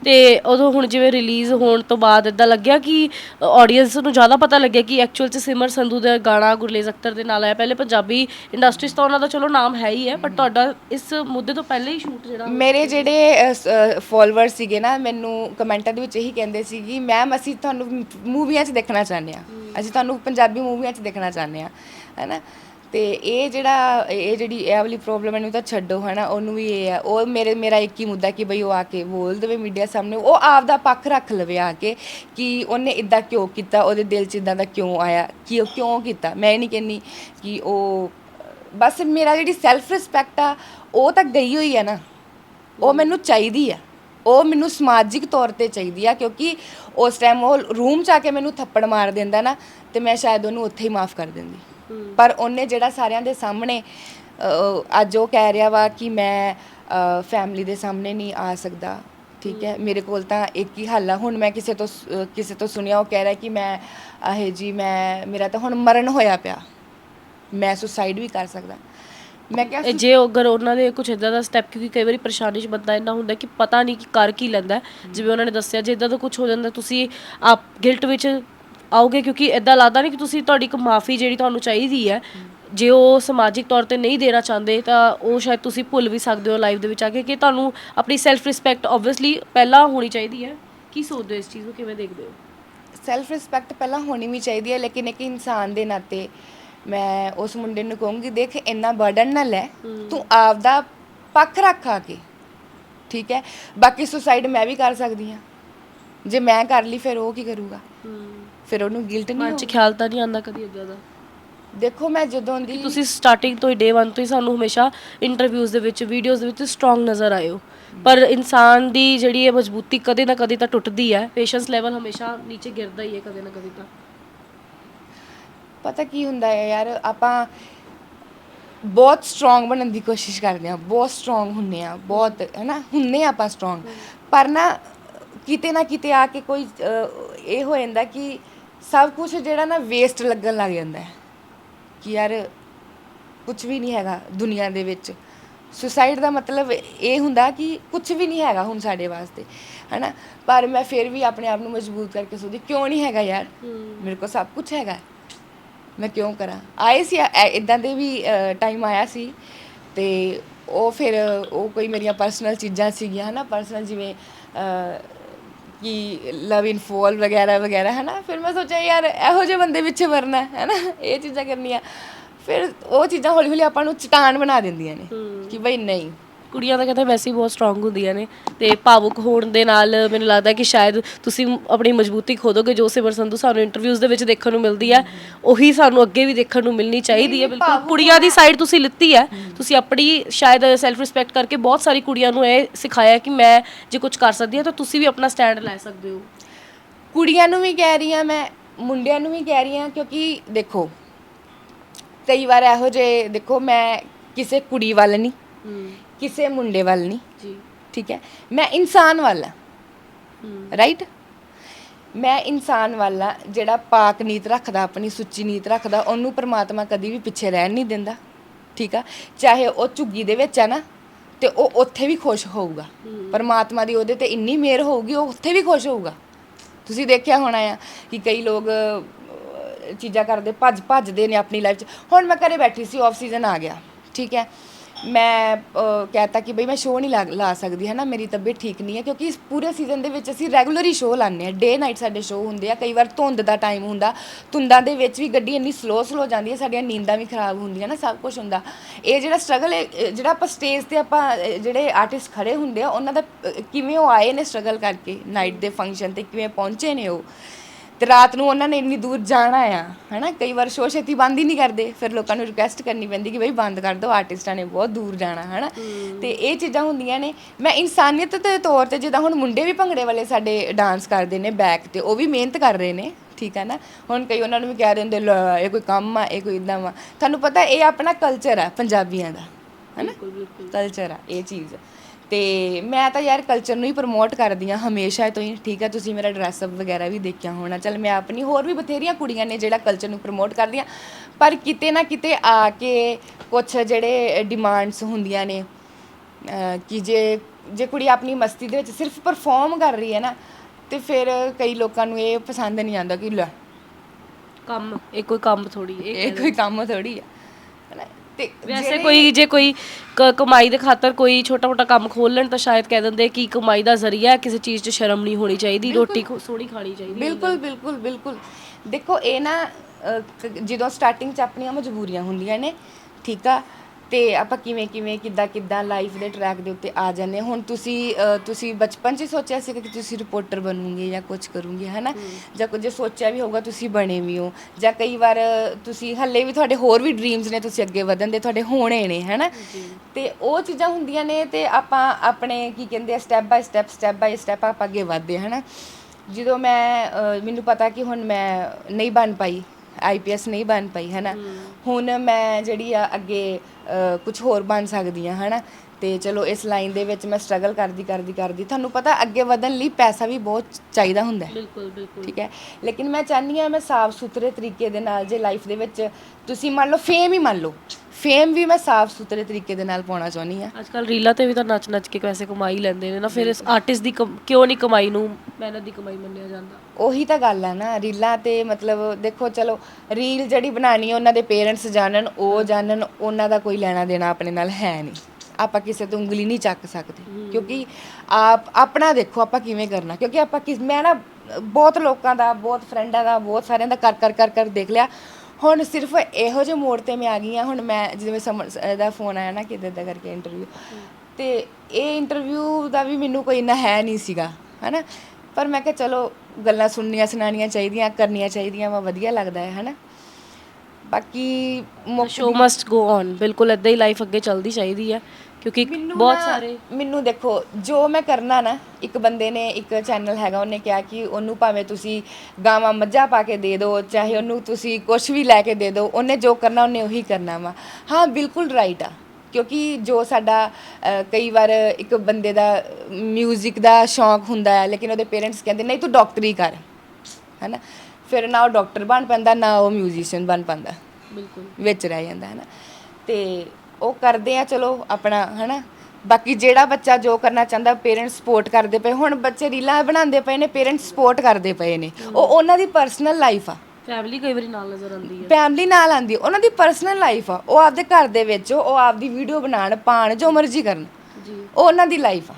ਤੇ ਉਦੋਂ ਹੁਣ ਜਿਵੇਂ ਰਿਲੀਜ਼ ਹੋਣ ਤੋਂ ਬਾਅਦ ਇਦਾਂ ਲੱਗਿਆ ਕਿ ਆਡੀਅנס ਨੂੰ ਜ਼ਿਆਦਾ ਪਤਾ ਲੱਗਿਆ ਕਿ ਐਕਚੁਅਲ ਚ ਸਿਮਰ ਸੰਧੂ ਦਾ ਗਾਣਾ ਗੁਰਲੇਜ਼ ਅਖਤਰ ਦੇ ਨਾਲ ਆਇਆ। ਪਹਿਲੇ ਪੰਜਾਬੀ ਇੰਡਸਟਰੀ 'ਚ ਤਾਂ ਉਹਨਾਂ ਦਾ ਚਲੋ ਨਾਮ ਹੈ ਹੀ ਹੈ ਪਰ ਤੁਹਾਡਾ ਇਸ ਮੁੱਦੇ ਤੋਂ ਪਹਿਲੇ ਹੀ ਸ਼ੂਟ ਜਿਹੜਾ ਮੇਰੇ ਜਿਹੜੇ ਫਾਲੋਅਰ ਸੀਗੇ ਨਾ ਮੈਨੂੰ ਕਮੈਂਟਾਂ ਦੇ ਵਿੱਚ ਇਹੀ ਕਹਿੰਦੇ ਸੀ ਕਿ ਮੈਮ ਅਸੀਂ ਤੁਹਾਨੂੰ ਮੂਵੀਆਂ 'ਚ ਦੇਖਣਾ ਚਾਹੁੰਦੇ ਆ ਅਸੀਂ ਤੁਹਾਨੂੰ ਪੰਜਾਬੀ ਮੂਵੀਆਂ 'ਚ ਦੇਖਣਾ ਚਾਹੁੰਦੇ ਆ ਹੈਨਾ? ਤੇ ਇਹ ਜਿਹੜਾ, ਇਹ ਜਿਹੜੀ, ਇਹ ਵਾਲੀ ਪ੍ਰੋਬਲਮ ਇਹਨੂੰ ਤਾਂ ਛੱਡੋ, ਹੈਨਾ। ਉਹਨੂੰ ਵੀ ਇਹ ਆ। ਉਹ ਮੇਰੇ, ਮੇਰਾ ਇੱਕ ਹੀ ਮੁੱਦਾ ਕਿ ਬਈ ਉਹ ਆ ਕੇ ਬੋਲ ਦੇਵੇ ਮੀਡੀਆ ਸਾਹਮਣੇ। ਉਹ ਆਪ ਦਾ ਪੱਖ ਰੱਖ ਲਵੇ ਆ ਕੇ ਕਿ ਉਹਨੇ ਇਦਾਂ ਕਿਉਂ ਕੀਤਾ, ਉਹਦੇ ਦਿਲ 'ਚ ਇਦਾਂ ਦਾ ਕਿਉਂ ਆਇਆ, ਕਿ ਉਹ ਕਿਉਂ ਕੀਤਾ। ਮੈਂ ਇਹ ਨਹੀਂ ਕਹਿੰਨੀ ਕਿ ਉਹ, ਬਸ ਮੇਰਾ ਜਿਹੜੀ ਸੈਲਫ ਰਿਸਪੈਕਟ ਆ, ਉਹ ਤਾਂ ਗਈ ਹੋਈ ਹੈ ਨਾ। ਉਹ ਮੈਨੂੰ ਚਾਹੀਦੀ ਆ। ਉਹ ਮੈਨੂੰ ਸਮਾਜਿਕ ਤੌਰ ਤੇ ਚਾਹੀਦੀ ਆ, ਕਿਉਂਕਿ ਉਸ ਟਾਈਮ ਉਹ ਰੂਮ 'ਚ ਆ ਕੇ ਮੈਨੂੰ ਥੱਪੜ ਮਾਰ ਦਿੰਦਾ ਨਾ, ਤੇ ਮੈਂ ਸ਼ਾਇਦ ਉਹਨੂੰ ਉੱਥੇ ਹੀ ਮਾਫ ਕਰ ਦਿੰਦੀ। ਪਰ ਉਹਨੇ ਜਿਹੜਾ ਸਾਰਿਆਂ ਦੇ ਸਾਹਮਣੇ ਅਹ, ਅੱਜ ਉਹ ਕਹਿ ਰਿਹਾ ਵਾ ਕਿ ਮੈਂ ਫੈਮਿਲੀ ਦੇ ਸਾਹਮਣੇ ਨਹੀਂ ਆ ਸਕਦਾ ਠੀਕ ਹੈ? ਮੇਰੇ ਕੋਲ ਤਾਂ ਇੱਕ ਹੀ ਹੱਲ ਆ। ਹੁਣ ਮੈਂ ਕਿਸੇ ਤੋਂ ਸ- ਅਹ, ਕਿਸੇ ਤੋਂ ਸੁਣਿਆ ਉਹ ਕਹਿ ਰਿਹਾ ਕਿ ਮੈਂ ਆਹੇ ਜੀ ਮੈਂ ਮੇਰਾ ਤਾਂ ਹੁਣ ਮਰਨ ਹੋਇਆ ਪਿਆ। ਮੈਂ ਸੁਸਾਈਡ ਵੀ ਕਰ ਸਕਦਾ। ਮੈਂ ਕਿਹਾ ਇਹ ਜੇ ਅਗਰ ਉਹਨਾਂ ਦੇ ਕੁਝ ਇਦਾਂ ਦਾ ਸਟੈਪ ਕਿਉਂਕਿ ਕਈ ਵਾਰੀ ਪਰੇਸ਼ਾਨੀ 'ਚ ਬੰਦਾ ਇੰਨਾ ਹੁੰਦਾ ਕਿ ਪਤਾ ਨਹੀਂ ਕਿ ਕਰ ਕੀ ਲੈਂਦਾ। ਹੈ। ਜਿਵੇਂ ਉਹਨਾਂ ਨੇ ਦੱਸਿਆ ਜੇ ਇਦਾਂ ਦਾ ਕੁਝ ਹੋ ਜਾਂਦਾ ਤੁਸੀਂ ਆਪ ਗਿਲਟ ਵਿੱਚ ਆਓਗੇ ਕਿਉਂਕਿ ਇਦਾਂ ਲੱਗਦਾ ਨਹੀਂ ਕਿ ਤੁਸੀਂ ਤੁਹਾਡੀ ਇੱਕ ਮਾਫੀ ਜਿਹੜੀ ਤੁਹਾਨੂੰ ਚਾਹੀਦੀ ਹੈ ਜੇ ਉਹ ਸਮਾਜਿਕ ਤੌਰ ਤੇ ਨਹੀਂ ਦੇਣਾ ਚਾਹੁੰਦੇ ਤਾਂ ਉਹ ਸ਼ਾਇਦ ਤੁਸੀਂ ਭੁੱਲ ਵੀ ਸਕਦੇ ਹੋ ਲਾਈਫ ਦੇ ਵਿੱਚ ਆ ਕੇ ਕਿ ਤੁਹਾਨੂੰ ਆਪਣੀ ਸੈਲਫ ਰਿਸਪੈਕਟ ਆਬਵੀਅਸਲੀ ਪਹਿਲਾਂ ਹੋਣੀ ਚਾਹੀਦੀ ਹੈ। ਕੀ ਸੋਚਦੇ ਹੋ ਇਸ ਚੀਜ਼ ਨੂੰ? ਕਿਵੇਂ ਦੇਖਦੇ ਹੋ? ਸੈਲਫ ਰਿਸਪੈਕਟ ਪਹਿਲਾਂ ਹੋਣੀ ਵੀ ਚਾਹੀਦੀ ਹੈ ਲੇਕਿਨ ਇੱਕ ਇਨਸਾਨ ਦੇ ਨਾਤੇ ਮੈਂ ਉਸ ਮੁੰਡੇ ਨੂੰ ਕਹੂੰਗੀ ਦੇਖ ਇੰਨਾ ਬਰਡਨ ਨਾ ਲੈ ਤੂੰ ਆਪਦਾ ਪੱਖ ਰੱਖ ਆ ਕੇ ਠੀਕ ਹੈ? ਬਾਕੀ ਸੁਸਾਈਡ ਮੈਂ ਵੀ ਕਰ ਸਕਦੀ ਹਾਂ। ਜੇ ਮੈਂ ਕਰ ਲਈ ਫਿਰ ਉਹ ਕੀ ਕਰੂਗਾ? ਫਿਰ ਉਹਨੂੰ ਗਿਲਟ ਨਹੀਂ ਮਨ 'ਚ ਖਿਆਲ ਤਾਂ ਨਹੀਂ ਆਉਂਦਾ ਕਦੀ ਇਦਾਂ ਦਾ। ਦੇਖੋ ਮੈਂ ਜਦੋਂ ਦੀ ਕਿ ਤੁਸੀਂ ਸਟਾਰਟਿੰਗ ਤੋਂ ਹੀ ਡੇ 1 ਤੋਂ ਹੀ ਸਾਨੂੰ ਹਮੇਸ਼ਾ ਇੰਟਰਵਿਊਜ਼ ਦੇ ਵਿੱਚ ਵੀਡੀਓਜ਼ ਦੇ ਵਿੱਚ ਸਟਰੋਂਗ ਨਜ਼ਰ ਆਏ ਹੋ ਪਰ ਇਨਸਾਨ ਦੀ ਜਿਹੜੀ ਇਹ ਮਜ਼ਬੂਤੀ ਕਦੇ ਨਾ ਕਦੇ ਤਾਂ ਟੁੱਟਦੀ ਹੈ। ਪੇਸ਼ੈਂਸ ਲੈਵਲ ਹਮੇਸ਼ਾ ਨੀਚੇ ਗਿਰਦਾ ਹੀ ਹੈ ਕਦੇ ਨਾ ਕਦੇ ਤਾਂ। ਪਤਾ ਕੀ ਹੁੰਦਾ ਹੈ ਯਾਰ ਆਪਾਂ ਬਹੁਤ ਸਟਰੋਂਗ ਬਣਨ ਦੀ ਕੋਸ਼ਿਸ਼ ਕਰਦੇ ਆ ਬਹੁਤ ਸਟਰੋਂਗ ਹੁੰਨੇ ਆ ਬਹੁਤ ਹੈਨਾ? ਹੁੰਨੇ ਆ ਆਪਾਂ ਸਟਰੋਂਗ ਪਰ ਨਾ ਕਿਤੇ ਨਾ ਕਿਤੇ ਆ ਕੇ ਕੋਈ ਅਹ, ਇਹ ਹੋ ਜਾਂਦਾ ਕਿ ਸਭ ਕੁਝ ਜਿਹੜਾ ਨਾ ਵੇਸਟ ਲੱਗਣ ਲੱਗ ਜਾਂਦਾ ਹੈ। ਕਿ ਯਾਰ ਕੁਝ ਵੀ ਨਹੀਂ ਹੈਗਾ ਦੁਨੀਆ ਦੇ ਵਿੱਚ। ਸੁਸਾਈਡ ਦਾ ਮਤਲਬ ਇਹ ਹੁੰਦਾ ਕਿ ਕੁਝ ਵੀ ਨਹੀਂ ਹੈਗਾ ਹੁਣ ਸਾਡੇ ਵਾਸਤੇ ਹੈਨਾ? ਪਰ ਮੈਂ ਫਿਰ ਵੀ ਆਪਣੇ ਆਪ ਨੂੰ ਮਜਬੂਤ ਕਰਕੇ ਸੋਚਦੀ ਕਿਉਂ ਨਹੀਂ ਹੈਗਾ ਯਾਰ? ਮੇਰੇ ਕੋਲ ਸਭ ਕੁਝ ਹੈਗਾ। ਮੈਂ ਕਿਉਂ ਕਰਾਂ? ਆਏ ਸੀ ਇਦਾਂ ਦੇ ਵੀ ਟਾਈਮ ਆਇਆ ਸੀ। ਤੇ ਉਹ ਫਿਰ ਉਹ ਕੋਈ ਮੇਰੀਆਂ ਪਰਸਨਲ ਚੀਜ਼ਾਂ ਸੀਗੀਆਂ ਹਨਾ? ਪਰਸਨਲ ਜਿਵੇਂ ਕਿ ਲਵ ਇਨ ਫੋਲ ਵਗੈਰਾ ਵਗੈਰਾ ਹਨਾ? ਫਿਰ ਮੈਂ ਸੋਚਿਆ ਯਾਰ ਇਹੋ ਜਿਹੇ ਬੰਦੇ ਵਿੱਚ ਵਰਨਾ ਹੈ ਨਾ ਇਹ ਚੀਜ਼ਾਂ ਕਰਨੀਆਂ। ਫਿਰ ਉਹ ਚੀਜ਼ਾਂ ਹੌਲੀ ਹੌਲੀ ਆਪਾਂ ਨੂੰ ਚਟਾਨ ਬਣਾ ਦਿੰਦੀਆਂ ਨੇ ਕਿ ਬਈ ਨਹੀਂ ਕੁੜੀਆਂ ਤਾਂ ਕਹਿੰਦੇ ਵੈਸੇ ਹੀ ਬਹੁਤ ਸਟਰੋਂਗ ਹੁੰਦੀਆਂ ਨੇ ਤੇ ਭਾਵੁਕ ਹੋਣ ਦੇ ਨਾਲ ਮੈਨੂੰ ਲੱਗਦਾ ਕਿ ਸ਼ਾਇਦ ਤੁਸੀਂ ਆਪਣੀ ਮਜ਼ਬੂਤੀ ਖੋਦੋਗੇ ਜੋ ਸਿਮਰ ਸੰਧੂ ਸਾਨੂੰ ਇੰਟਰਵਿਊਜ਼ ਦੇ ਵਿੱਚ ਦੇਖਣ ਨੂੰ ਮਿਲਦੀ ਹੈ ਉਹੀ ਸਾਨੂੰ ਅੱਗੇ ਵੀ ਦੇਖਣ ਨੂੰ ਮਿਲਣੀ ਚਾਹੀਦੀ ਹੈ ਬਿਲਕੁਲ। ਕੁੜੀਆਂ ਦੀ ਸਾਈਡ ਤੁਸੀਂ ਲਿੱਤੀ ਹੈ ਤੁਸੀਂ ਆਪਣੀ ਸ਼ਾਇਦ ਸੈਲਫ ਰਿਸਪੈਕਟ ਕਰਕੇ ਬਹੁਤ ਸਾਰੀ ਕੁੜੀਆਂ ਨੂੰ ਇਹ ਸਿਖਾਇਆ ਕਿ ਮੈਂ ਜੇ ਕੁਝ ਕਰ ਸਕਦੀ ਹਾਂ ਤਾਂ ਤੁਸੀਂ ਵੀ ਆਪਣਾ ਸਟੈਂਡ ਲੈ ਸਕਦੇ ਹੋ। ਕੁੜੀਆਂ ਨੂੰ ਵੀ ਕਹਿ ਰਹੀ ਹਾਂ ਮੈਂ ਮੁੰਡਿਆਂ ਨੂੰ ਵੀ ਕਹਿ ਰਹੀ ਹਾਂ ਕਿਉਂਕਿ ਦੇਖੋ ਕਈ ਵਾਰ ਇਹੋ ਜਿਹੇ ਦੇਖੋ ਮੈਂ ਕਿਸੇ ਕੁੜੀ ਵੱਲ ਨਹੀਂ। ਕਿਸੇ ਮੁੰਡੇ ਵੱਲ ਨਹੀਂ। ਜੀ। ਠੀਕ ਹੈ? ਮੈਂ ਇਨਸਾਨ ਵੱਲ ਹਾਂ। ਰਾਈਟ ਮੈਂ ਇਨਸਾਨ ਵੱਲ ਹਾਂ ਜਿਹੜਾ ਪਾਕ ਨੀਤ ਰੱਖਦਾ ਆਪਣੀ ਸੁੱਚੀ ਨੀਤ ਰੱਖਦਾ ਉਹਨੂੰ ਪ੍ਰਮਾਤਮਾ ਕਦੀ ਵੀ ਪਿੱਛੇ ਰਹਿਣ ਨਹੀਂ ਦਿੰਦਾ। ਠੀਕ ਆ? ਚਾਹੇ ਉਹ ਝੁੱਗੀ ਦੇ ਵਿੱਚ ਆ ਨਾ ਤੇ ਉਹ ਉੱਥੇ ਵੀ ਖੁਸ਼ ਹੋਊਗਾ। ਪਰਮਾਤਮਾ ਦੀ ਉਹਦੇ ਤੇ ਇੰਨੀ ਮਿਹਰ ਹੋਊਗੀ ਉਹ ਉੱਥੇ ਵੀ ਖੁਸ਼ ਹੋਊਗਾ। ਤੁਸੀਂ ਦੇਖਿਆ ਹੋਣਾ ਆ ਕਿ ਕਈ ਲੋਕ ਚੀਜ਼ਾਂ ਕਰਦੇ ਭੱਜ ਭੱਜਦੇ ਨੇ ਆਪਣੀ ਲਾਈਫ 'ਚ। ਹੁਣ ਮੈਂ ਘਰੇ ਬੈਠੀ ਸੀ ਆਫ ਸੀਜ਼ਨ ਆ ਗਿਆ। ਠੀਕ ਹੈ? ਮੈਂ ਅਹ, ਕਹਿਤਾ ਕਿ ਬਈ ਮੈਂ ਸ਼ੋਅ ਨਹੀਂ ਲਾ ਲਾ ਸਕਦੀ ਹੈ ਨਾ ਮੇਰੀ ਤਬੀਅਤ ਠੀਕ ਨਹੀਂ ਹੈ ਕਿਉਂਕਿ ਇਸ ਪੂਰੇ ਸੀਜ਼ਨ ਦੇ ਵਿੱਚ ਅਸੀਂ ਰੈਗੂਲਰ ਹੀ ਸ਼ੋਅ ਲਾਉਂਦੇ ਹਾਂ। ਡੇ ਨਾਈਟ ਸਾਡੇ ਸ਼ੋਅ ਹੁੰਦੇ ਆ ਕਈ ਵਾਰ ਧੁੰਦ ਦਾ ਟਾਈਮ ਹੁੰਦਾ। ਧੁੰਦਾਂ ਦੇ ਵਿੱਚ ਵੀ ਗੱਡੀ ਇੰਨੀ ਸਲੋ ਸਲੋ ਜਾਂਦੀ ਹੈ ਸਾਡੀਆਂ ਨੀਂਦਾਂ ਵੀ ਖਰਾਬ ਹੁੰਦੀਆਂ ਨਾ ਸਭ ਕੁਝ ਹੁੰਦਾ। ਇਹ ਜਿਹੜਾ ਸਟਰਗਲ ਇਹ ਜਿਹੜਾ ਆਪਾਂ ਸਟੇਜ ਤੇ ਆਪਾਂ ਅਹ, ਜਿਹੜੇ ਆਰਟਿਸਟ ਖੜੇ ਹੁੰਦੇ ਆ ਉਹਨਾਂ ਦਾ ਅਹ, ਕਿਵੇਂ ਉਹ ਆਏ ਨੇ ਸਟਰਗਲ ਕਰਕੇ? ਨਾਈਟ ਦੇ ਫੰਕਸ਼ਨ ਤੇ ਕਿਵੇਂ ਪਹੁੰਚੇ ਨੇ ਉਹ? ਤੇ ਰਾਤ ਨੂੰ ਉਹਨਾਂ ਨੇ ਇੰਨੀ ਦੂਰ ਜਾਣਾ ਆ ਹਨਾ? ਕਈ ਵਾਰ ਸ਼ੋਅ ਛੇਤੀ ਬੰਦ ਹੀ ਨਹੀਂ ਕਰਦੇ। ਫਿਰ ਲੋਕਾਂ ਨੂੰ ਰਿਕੁਐਸਟ ਕਰਨੀ ਪੈਂਦੀ ਕਿ ਬਈ ਬੰਦ ਕਰ ਦਿਓ ਆਰਟਿਸਟਾਂ ਨੇ ਬਹੁਤ ਦੂਰ ਜਾਣਾ ਹਨਾ? ਤੇ ਇਹ ਚੀਜ਼ਾਂ ਹੁੰਦੀਆਂ ਨੇ। ਮੈਂ ਇਨਸਾਨੀਅਤ ਦੇ ਤੌਰ ਤੇ ਜਿੱਦਾਂ ਹੁਣ ਮੁੰਡੇ ਵੀ ਭੰਗੜੇ ਵਾਲੇ ਸਾਡੇ ਡਾਂਸ ਕਰਦੇ ਨੇ ਬੈਕ ਤੇ ਉਹ ਵੀ ਮਿਹਨਤ ਕਰ ਰਹੇ ਨੇ ਠੀਕ ਹੈ ਨਾ? ਹੁਣ ਕਈ ਉਹਨਾਂ ਨੂੰ ਵੀ ਕਹਿ ਦਿੰਦੇ ਲੈ ਇਹ ਕੋਈ ਕੰਮ ਆ ਇਹ ਕੋਈ ਇਦਾਂ ਵਾ। ਤੁਹਾਨੂੰ ਪਤਾ ਇਹ ਆਪਣਾ ਕਲਚਰ ਆ ਪੰਜਾਬੀਆਂ ਦਾ ਹਨਾ? ਕਲਚਰ ਆ ਇਹ ਚੀਜ਼। ਤੇ ਮੈਂ ਤਾਂ ਯਾਰ ਕਲਚਰ ਨੂੰ ਹੀ ਪ੍ਰਮੋਟ ਕਰਦੀ ਆ ਹਮੇਸ਼ਾ ਤੋਂ ਹੀ ਠੀਕ ਆ ਤੁਸੀਂ ਮੇਰਾ ਡਰੈਸ ਅਪ ਵਗੈਰਾ ਵੀ ਦੇਖਿਆ ਹੋਣਾ। ਚਲ ਮੈਂ ਆਪਣੀ ਹੋਰ ਵੀ ਬਥੇਰੀਆਂ ਕੁੜੀਆਂ ਨੇ ਜਿਹੜਾ ਕਲਚਰ ਨੂੰ ਪ੍ਰਮੋਟ ਕਰਦੀਆਂ ਪਰ ਕਿਤੇ ਨਾ ਕਿਤੇ ਆ ਕੇ ਕੁਝ ਜਿਹੜੇ ਡਿਮਾਂਡਸ ਹੁੰਦੀਆਂ ਨੇ ਕਿ ਜੇ ਜੇ ਕੁੜੀ ਆਪਣੀ ਮਸਤੀ ਦੇ ਵਿੱਚ ਸਿਰਫ ਪਰਫਾਰਮ ਕਰ ਰਹੀ ਹੈ ਨਾ ਤੇ ਫਿਰ ਕਈ ਲੋਕਾਂ ਨੂੰ ਇਹ ਪਸੰਦ ਨਹੀਂ ਆਉਂਦਾ ਕਿ ਲੈ ਕੰਮ ਇਹ ਕੋਈ ਕੰਮ ਥੋੜੀ ਇਹ ਕੋਈ ਕੰਮ ਥੋੜੀ ਹਨਾ? ਤੇ ਵੈਸੇ ਜਿਹੜੇ- ਕੋਈ ਜੇ ਕੋਈ ਕ- ਕਮਾਈ ਦੇ ਖਾਤਰ ਕੋਈ ਛੋਟਾ ਮੋਟਾ ਕੰਮ ਖੋਲ ਲੈਣ ਤਾਂ ਸ਼ਾਇਦ ਕਹਿ ਦਿੰਦੇ ਕਿ ਕਮਾਈ ਦਾ ਜ਼ਰੀਆ ਹੈ, ਕਿਸੇ ਚੀਜ਼ 'ਚ ਸ਼ਰਮ ਨਹੀਂ ਹੋਣੀ ਚਾਹੀਦੀ ਰੋਟੀ ਖੋ- ਸੋਹਣੀ ਖਾਣੀ ਚਾਹੀਦੀ ਹੈ। ਬਿਲਕੁਲ ਬਿਲਕੁਲ ਬਿਲਕੁਲ ਦੇਖੋ ਇਹ ਨਾ ਅਹ, ਕ- ਜਦੋਂ ਸਟਾਰਟਿੰਗ 'ਚ ਆਪਣੀਆਂ ਮਜਬੂਰੀਆਂ ਹੁੰਦੀਆਂ ਨੇ ਠੀਕ ਆ ਤੇ ਆਪਾਂ ਕਿਵੇਂ ਕਿਵੇਂ ਕਿੱਦਾਂ ਕਿੱਦਾਂ ਲਾਈਫ ਦੇ ਟਰੈਕ ਦੇ ਉੱਤੇ ਆ ਜਾਂਦੇ ਹਾਂ। ਹੁਣ ਤੁਸੀਂ ਤੁਸੀਂ ਬਚਪਨ 'ਚ ਹੀ ਸੋਚਿਆ ਸੀ ਕਿ ਤੁਸੀਂ ਰਿਪੋਰਟਰ ਬਣੋਗੇ ਜਾਂ ਕੁਝ ਕਰੋਗੇ ਹਨਾ? ਜਾਂ ਕੁਝ ਜੇ ਸੋਚਿਆ ਵੀ ਹੋਊਗਾ ਤੁਸੀਂ ਬਣੇ ਵੀ ਹੋ। ਜਾਂ ਕਈ ਵਾਰ ਤੁਸੀਂ ਹੱਲੇ ਵੀ ਤੁਹਾਡੇ ਹੋਰ ਵੀ ਡ੍ਰੀਮਸ ਨੇ ਤੁਸੀਂ ਅੱਗੇ ਵਧਣ ਦੇ ਤੁਹਾਡੇ ਹੋਣੇ ਨੇ ਹਨਾ? ਤੇ ਉਹ ਚੀਜ਼ਾਂ ਹੁੰਦੀਆਂ ਨੇ ਤੇ ਆਪਾਂ ਆਪਣੇ ਕੀ ਕਹਿੰਦੇ ਆ step by step step by step ਆਪਾਂ ਅੱਗੇ ਵਧਦੇ ਹਾਂ, ਹਨਾ? ਜਦੋਂ ਮੈਂ ਮੈਨੂੰ ਪਤਾ ਕਿ ਹੁਣ ਮੈਂ ਨਹੀਂ ਬਣ ਪਾਈ ਆਈਪੀਐਸ ਨਹੀਂ ਬਣ ਪਈ ਹਨਾ? ਹੁਣ ਮੈਂ ਜਿਹੜੀ ਆ ਅੱਗੇ ਕੁਝ ਹੋਰ ਬਣ ਸਕਦੀ ਆ ਹਨਾ? ਤੇ ਚਲੋ ਇਸ ਲਾਈਨ ਦੇ ਵਿੱਚ ਮੈਂ ਸਟਰਗਲ ਕਰਦੀ ਕਰਦੀ ਕਰਦੀ। ਤੁਹਾਨੂੰ ਪਤਾ ਅੱਗੇ ਵਧਣ ਲਈ ਪੈਸਾ ਵੀ ਬਹੁਤ ਚਾਹੀਦਾ ਹੁੰਦਾ ਹੈ। ਬਿਲਕੁਲ ਬਿਲਕੁਲ। ਠੀਕ ਹੈ? ਲੇਕਿਨ ਮੈਂ ਚਾਹਨੀ ਆ ਮੈਂ ਸਾਫ਼ ਸੁਥਰੇ ਤਰੀਕੇ ਦੇ ਨਾਲ ਜੇ ਲਾਈਫ ਦੇ ਵਿੱਚ ਤੁਸੀਂ ਮੰਨ ਲਓ ਫੇਮ ਹੀ ਮੰਨ ਲਓ। ਫੇਮ ਵੀ ਮੈਂ ਸਾਫ਼ ਸੁਥਰੇ ਤਰੀਕੇ ਦੇ ਨਾਲ ਪਾਉਣਾ ਚਾਹੁੰਦੀ ਆ ਅੱਜ ਕੱਲ ਰੀਲਾਂ ਤੇ ਵੀ ਤਾਂ ਨੱਚ ਨੱਚ ਕੇ ਪੈਸੇ ਕਮਾਈ ਲੈਂਦੇ ਨੇ ਨਾ ਫਿਰ ਇਸ ਆਰਟਿਸਟ ਦੀ ਕਮ- ਕਿਉਂ ਨਹੀਂ ਕਮਾਈ ਨੂੰ ਮਿਹਨਤ ਦੀ ਕਮਾਈ ਮੰਨਿਆ ਜਾਂਦਾ? ਉਹੀ ਤਾਂ ਗੱਲ ਹੈ ਨਾ ਰੀਲਾਂ ਤੇ ਮਤਲਬ ਦੇਖੋ ਚਲੋ ਰੀਲ ਜਿਹੜੀ ਬਣਾਣੀ ਉਹਨਾਂ ਦੇ ਪੇਰੈਂਟਸ ਜਾਣਨ ਉਹ ਜਾਣਨ ਉਹਨਾਂ ਦਾ ਕੋਈ ਲੈਣਾ ਦੇਣਾ ਆਪਣੇ ਨਾਲ ਹੈ ਨਹੀਂ। ਆਪਾਂ ਕਿਸੇ ਤੋਂ ਉਂਗਲੀ ਨਹੀਂ ਚੱਕ ਸਕਦੇ। ਕਿਉਂਕਿ ਆਪ ਆਪਣਾ ਦੇਖੋ ਆਪਾਂ ਕਿਵੇਂ ਕਰਨਾ। ਕਿਉਂਕਿ ਆਪਾਂ ਕਿਸ ਮੈਂ ਨਾ ਬਹੁਤ ਲੋਕਾਂ ਦਾ ਬਹੁਤ ਫਰੈਂਡਾਂ ਦਾ ਬਹੁਤ ਸਾਰਿਆਂ ਦਾ ਕਰ ਕਰ ਕਰ ਕਰ ਦੇਖ ਲਿਆ। ਹੁਣ ਸਿਰਫ ਇਹੋ ਜਿਹੇ ਮੋੜ ਤੇ ਮੈਂ ਆ ਗਈ ਆ ਹੁਣ ਮੈਂ ਜਿਵੇਂ ਸਮਰ ਦਾ ਫੋਨ ਆਇਆ ਨਾ ਕਿਤੇ ਦਾ ਕਰਕੇ ਇੰਟਰਵਿਊ ਤੇ ਇਹ ਇੰਟਰਵਿਊ ਦਾ ਵੀ ਮੈਨੂੰ ਕੋਈ ਇੰਨਾ ਹੈ ਨਹੀਂ ਸੀਗਾ, ਹਨਾ? ਪਰ ਮੈਂ ਕਿਹਾ ਚਲੋ, ਗੱਲਾਂ ਸੁਣਨੀਆਂ ਸੁਣਾਉਣੀਆਂ ਚਾਹੀਦੀਆਂ, ਕਰਨੀਆਂ ਚਾਹੀਦੀਆਂ ਵਾ, ਵਧੀਆ ਲੱਗਦਾ ਹੈ, ਹਨਾ? ਬਾਕੀ ਸ਼ੋ ਮਸਟ ਗੋ ਔਨ ਬਿਲਕੁਲ ਇਦਾਂ ਹੀ ਲਾਈਫ ਅੱਗੇ ਚੱਲਦੀ ਚਾਹੀਦੀ ਹੈ। ਕਿਉਂਕਿ ਬਹੁਤ ਸਾਰੇ ਮੈਨੂੰ ਦੇਖੋ ਜੋ ਮੈਂ ਕਰਨਾ ਨਾ ਇੱਕ ਬੰਦੇ ਨੇ ਇੱਕ ਚੈਨਲ ਹੈਗਾ ਉਹਨੇ ਕਿਹਾ ਕਿ ਉਹਨੂੰ ਭਾਵੇਂ ਤੁਸੀਂ ਗਾਵਾਂ ਮੱਝਾਂ ਪਾ ਕੇ ਦੇ ਦਿਓ ਚਾਹੇ ਉਹਨੂੰ ਤੁਸੀਂ ਕੁਝ ਵੀ ਲੈ ਕੇ ਦੇ ਦਿਓ ਉਹਨੇ ਜੋ ਕਰਨਾ ਉਹਨੇ ਉਹੀ ਕਰਨਾ ਵਾ। ਹਾਂ ਬਿਲਕੁਲ ਰਾਈਟ ਆ। ਕਿਉਂਕਿ ਜੋ ਸਾਡਾ ਅ, ਕਈ ਵਾਰ ਇੱਕ ਬੰਦੇ ਦਾ 뮤직 ਦਾ ਸ਼ੌਂਕ ਹੁੰਦਾ ਹੈ ਲੇਕਿਨ ਉਹਦੇ ਪੇਰੈਂਟਸ ਕਹਿੰਦੇ ਨਹੀਂ ਤੂੰ ਡਾਕਟਰੀ ਕਰ। ਹੈਨਾ? ਫਿਰ ਨਾ ਉਹ ਡਾਕਟਰ ਬਣ ਪੈਂਦਾ ਨਾ ਉਹ ਮਿਊਜ਼ੀਸ਼ੀਅਨ ਬਣ ਪਾਉਂਦਾ ਬਿਲਕੁਲ। ਵਿੱਚ ਰਹਿ ਜਾਂਦਾ ਹੈ ਨਾ ਤੇ ਉਹ ਕਰਦੇ ਆ ਚਲੋ ਆਪਣਾ ਹਨਾ? ਬਾਕੀ ਜਿਹੜਾ ਬੱਚਾ ਜੋ ਕਰਨਾ ਚਾਹੁੰਦਾ ਪੇਰੈਂਟਸ ਸਪੋਰਟ ਕਰਦੇ ਪਏ। ਹੁਣ ਬੱਚੇ ਰੀਲਾਂ ਬਣਾਉਂਦੇ ਪਏ ਨੇ ਪੇਰੈਂਟਸ ਸਪੋਰਟ ਕਰਦੇ ਪਏ ਨੇ। ਉਹ ਉਹਨਾਂ ਦੀ ਪਰਸਨਲ ਲਾਈਫ ਆ। ਫੈਮਿਲੀ ਕਈ ਵਾਰੀ ਨਾਲ ਨਜ਼ਰ ਆਉਂਦੀ ਹੈ ਫੈਮਿਲੀ ਨਾਲ ਆਂਦੀ ਉਹਨਾਂ ਦੀ ਪਰਸਨਲ ਲਾਈਫ ਆ। ਉਹ ਆਪਦੇ ਘਰ ਦੇ ਵਿੱਚ ਉਹ ਆਪਦੀ ਵੀਡੀਓ ਬਣਾਉਣ ਪਾਣ ਜੋ ਮਰਜ਼ੀ ਕਰਨ। ਜੀ। ਉਹ ਉਹਨਾਂ ਦੀ ਲਾਈਫ ਆ।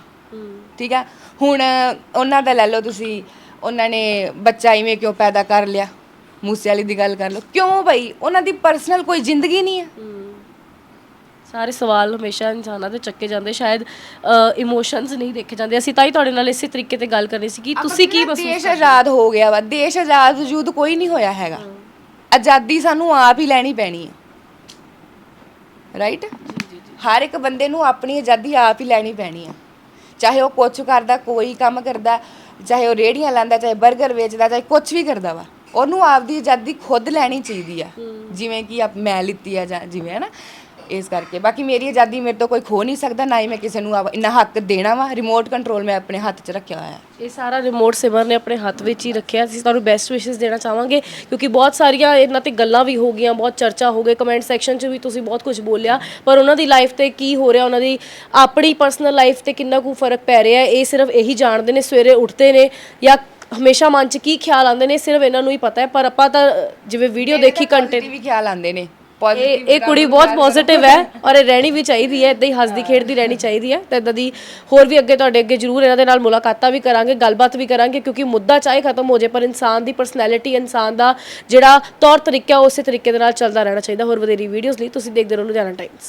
ਠੀਕ ਆ? ਹੁਣ ਉਹਨਾਂ ਦਾ ਲੈ ਲਓ ਤੁਸੀਂ ਉਹਨਾਂ ਨੇ ਬੱਚਾ ਇਵੇਂ ਕਿਉਂ ਪੈਦਾ ਕਰ ਲਿਆ? ਮੂਸੇ ਵਾਲੀ ਦੀ ਗੱਲ ਕਰ ਲਓ। ਕਿਉਂ ਬਈ? ਉਹਨਾਂ ਦੀ ਪਰਸਨਲ ਕੋਈ ਜ਼ਿੰਦਗੀ ਨਹੀਂ ਹੈ ਹਮ। ਸਾਰੇ ਸਵਾਲ ਹਮੇਸ਼ਾ ਇਨਸਾਨਾਂ ਦੇ ਚੱਕੇ ਜਾਂਦੇ ਸ਼ਾਇਦ ਇਮੋਸ਼ਨਸ ਨਹੀਂ ਦੇਖੇ ਜਾਂਦੇ। ਅਸੀਂ ਤਾਂ ਹੀ ਤੁਹਾਡੇ ਨਾਲ ਇਸੇ ਤਰੀਕੇ ਤੇ ਗੱਲ ਕਰਨੀ ਸੀ ਕਿ ਤੁਸੀਂ ਕੀ ਮਹਿਸੂਸ ਦੇਸ਼ ਆਜ਼ਾਦ ਹੋ ਗਿਆ ਵਾ। ਦੇਸ਼ ਆਜ਼ਾਦ ਵਜੂਦ ਕੋਈ ਨਹੀਂ ਹੋਇਆ ਹੈਗਾ। ਆਜ਼ਾਦੀ ਸਾਨੂੰ ਆਪ ਹੀ ਲੈਣੀ ਪੈਣੀ ਹੈ ਰਾਈਟ ਹਰ ਇੱਕ ਬੰਦੇ ਨੂੰ ਆਪਣੀ ਆਜ਼ਾਦੀ ਆਪ ਹੀ ਲੈਣੀ ਪੈਣੀ ਹੈ ਚਾਹੇ ਉਹ ਕੁਛ ਕਰਦਾ ਕੋਈ ਕੰਮ ਕਰਦਾ ਚਾਹੇ ਉਹ ਰੇੜੀਆਂ ਲਾਂਦਾ ਚਾਹੇ 버ਗਰ ਵੇਚਦਾ ਚਾਹੇ ਕੁਛ ਵੀ ਕਰਦਾ ਵਾ। ਉਹਨੂੰ ਆਪਦੀ ਆਜ਼ਾਦੀ ਖੁਦ ਲੈਣੀ ਚਾਹੀਦੀ ਆ। ਜਿਵੇਂ ਕਿ ਮੈਂ ਲਿੱਤੀ ਆ ਜਾਂ ਜਿਵੇਂ ਹੈ ਨਾ? ਇਸ ਕਰਕੇ। ਬਾਕੀ ਮੇਰੀ ਆਜ਼ਾਦੀ ਮੇਰੇ ਤੋਂ ਕੋਈ ਖੋ ਨਹੀਂ ਸਕਦਾ ਨਾ ਹੀ ਮੈਂ ਕਿਸੇ ਨੂੰ ਆਪ- ਇੰਨਾ ਹੱਕ ਦੇਣਾ ਵਾ। ਰਿਮੋਟ ਕੰਟਰੋਲ ਮੈਂ ਆਪਣੇ ਹੱਥ 'ਚ ਰੱਖਿਆ ਹੋਇਆ। ਹੈ ਇਹ ਸਾਰਾ ਰਿਮੋਟ ਸਿਮਰ ਨੇ ਆਪਣੇ ਹੱਥ ਵਿੱਚ ਹੀ ਰੱਖਿਆ। ਅਸੀਂ ਤੁਹਾਨੂੰ ਬੈਸਟ ਵਿਸ਼ੇਸ ਦੇਣਾ ਚਾਹਾਂਗੇ ਕਿਉਂਕਿ ਬਹੁਤ ਸਾਰੀਆਂ ਇਹਨਾਂ ਤੇ ਗੱਲਾਂ ਵੀ ਹੋ ਗਈਆਂ ਬਹੁਤ ਚਰਚਾ ਹੋ ਗਈ। ਕਮੈਂਟ ਸੈਕਸ਼ਨ 'ਚ ਵੀ ਤੁਸੀਂ ਬਹੁਤ ਕੁਝ ਬੋਲਿਆ ਪਰ ਉਹਨਾਂ ਦੀ ਲਾਈਫ ਤੇ ਕੀ ਹੋ ਰਿਹਾ ਉਹਨਾਂ ਦੀ ਆਪਣੀ ਪਰਸਨਲ ਲਾਈਫ ਤੇ ਕਿੰਨਾ ਕੁ ਫ਼ਰਕ ਪੈ ਰਿਹਾ ਹੈ, ਇਹ ਸਿਰਫ ਇਹੀ ਜਾਣਦੇ ਨੇ ਸਵੇਰੇ ਉੱਠਦੇ ਨੇ ਜਾਂ ਹਮੇਸ਼ਾ ਮਨ 'ਚ ਕੀ ਖਿਆਲ ਆਉਂਦੇ ਨੇ ਸਿਰਫ ਇਹਨਾਂ ਨੂੰ ਹੀ ਪਤਾ ਹੈ। ਪਰ ਆਪਾਂ ਤਾਂ ਜਿਵੇਂ ਵੀਡੀਓ ਦੇਖੀ ਕੰਟੈਂਟ ਵੀ ਖਿਆਲ ਆਉਂਦੇ ਨੇ। ਇਹ ਕੁੜੀ ਬਹੁਤ ਪੋਜ਼ਿਟਿਵ ਹੈ ਔਰ ਇਹ ਰਹਿਣੀ ਵੀ ਚਾਹੀਦੀ ਹੈ ਇਦਾਂ ਹੀ ਹੱਸਦੀ ਖੇਡਦੀ ਰਹਿਣੀ ਚਾਹੀਦੀ ਹੈ। ਤਾਂ ਇਦਾਂ ਦੀ ਹੋਰ ਵੀ ਅੱਗੇ ਤੁਹਾਡੇ ਅੱਗੇ ਜ਼ਰੂਰ ਇਹਨਾਂ ਦੇ ਨਾਲ ਮੁਲਾਕਾਤਾਂ ਵੀ ਕਰਾਂਗੇ ਗੱਲਬਾਤ ਵੀ ਕਰਾਂਗੇ ਕਿਉਂਕਿ ਮੁੱਦਾ ਚਾਹੇ ਖਤਮ ਹੋ ਜਾਏ ਪਰ ਇਨਸਾਨ ਦੀ ਪਰਸਨੈਲਿਟੀ ਇਨਸਾਨ ਦਾ ਜਿਹੜਾ ਤੌਰ ਤਰੀਕਾ ਉਸੇ ਤਰੀਕੇ ਦੇ ਨਾਲ ਚੱਲਦਾ ਰਹਿਣਾ ਚਾਹੀਦਾ। ਹੋਰ ਵਧੇਰੀ ਵੀਡੀਓਜ਼ ਲਈ ਤੁਸੀਂ ਦੇਖਦੇ ਰਹੋ ਲੁਧਿਆਣਾ ਟਾਈਮਸ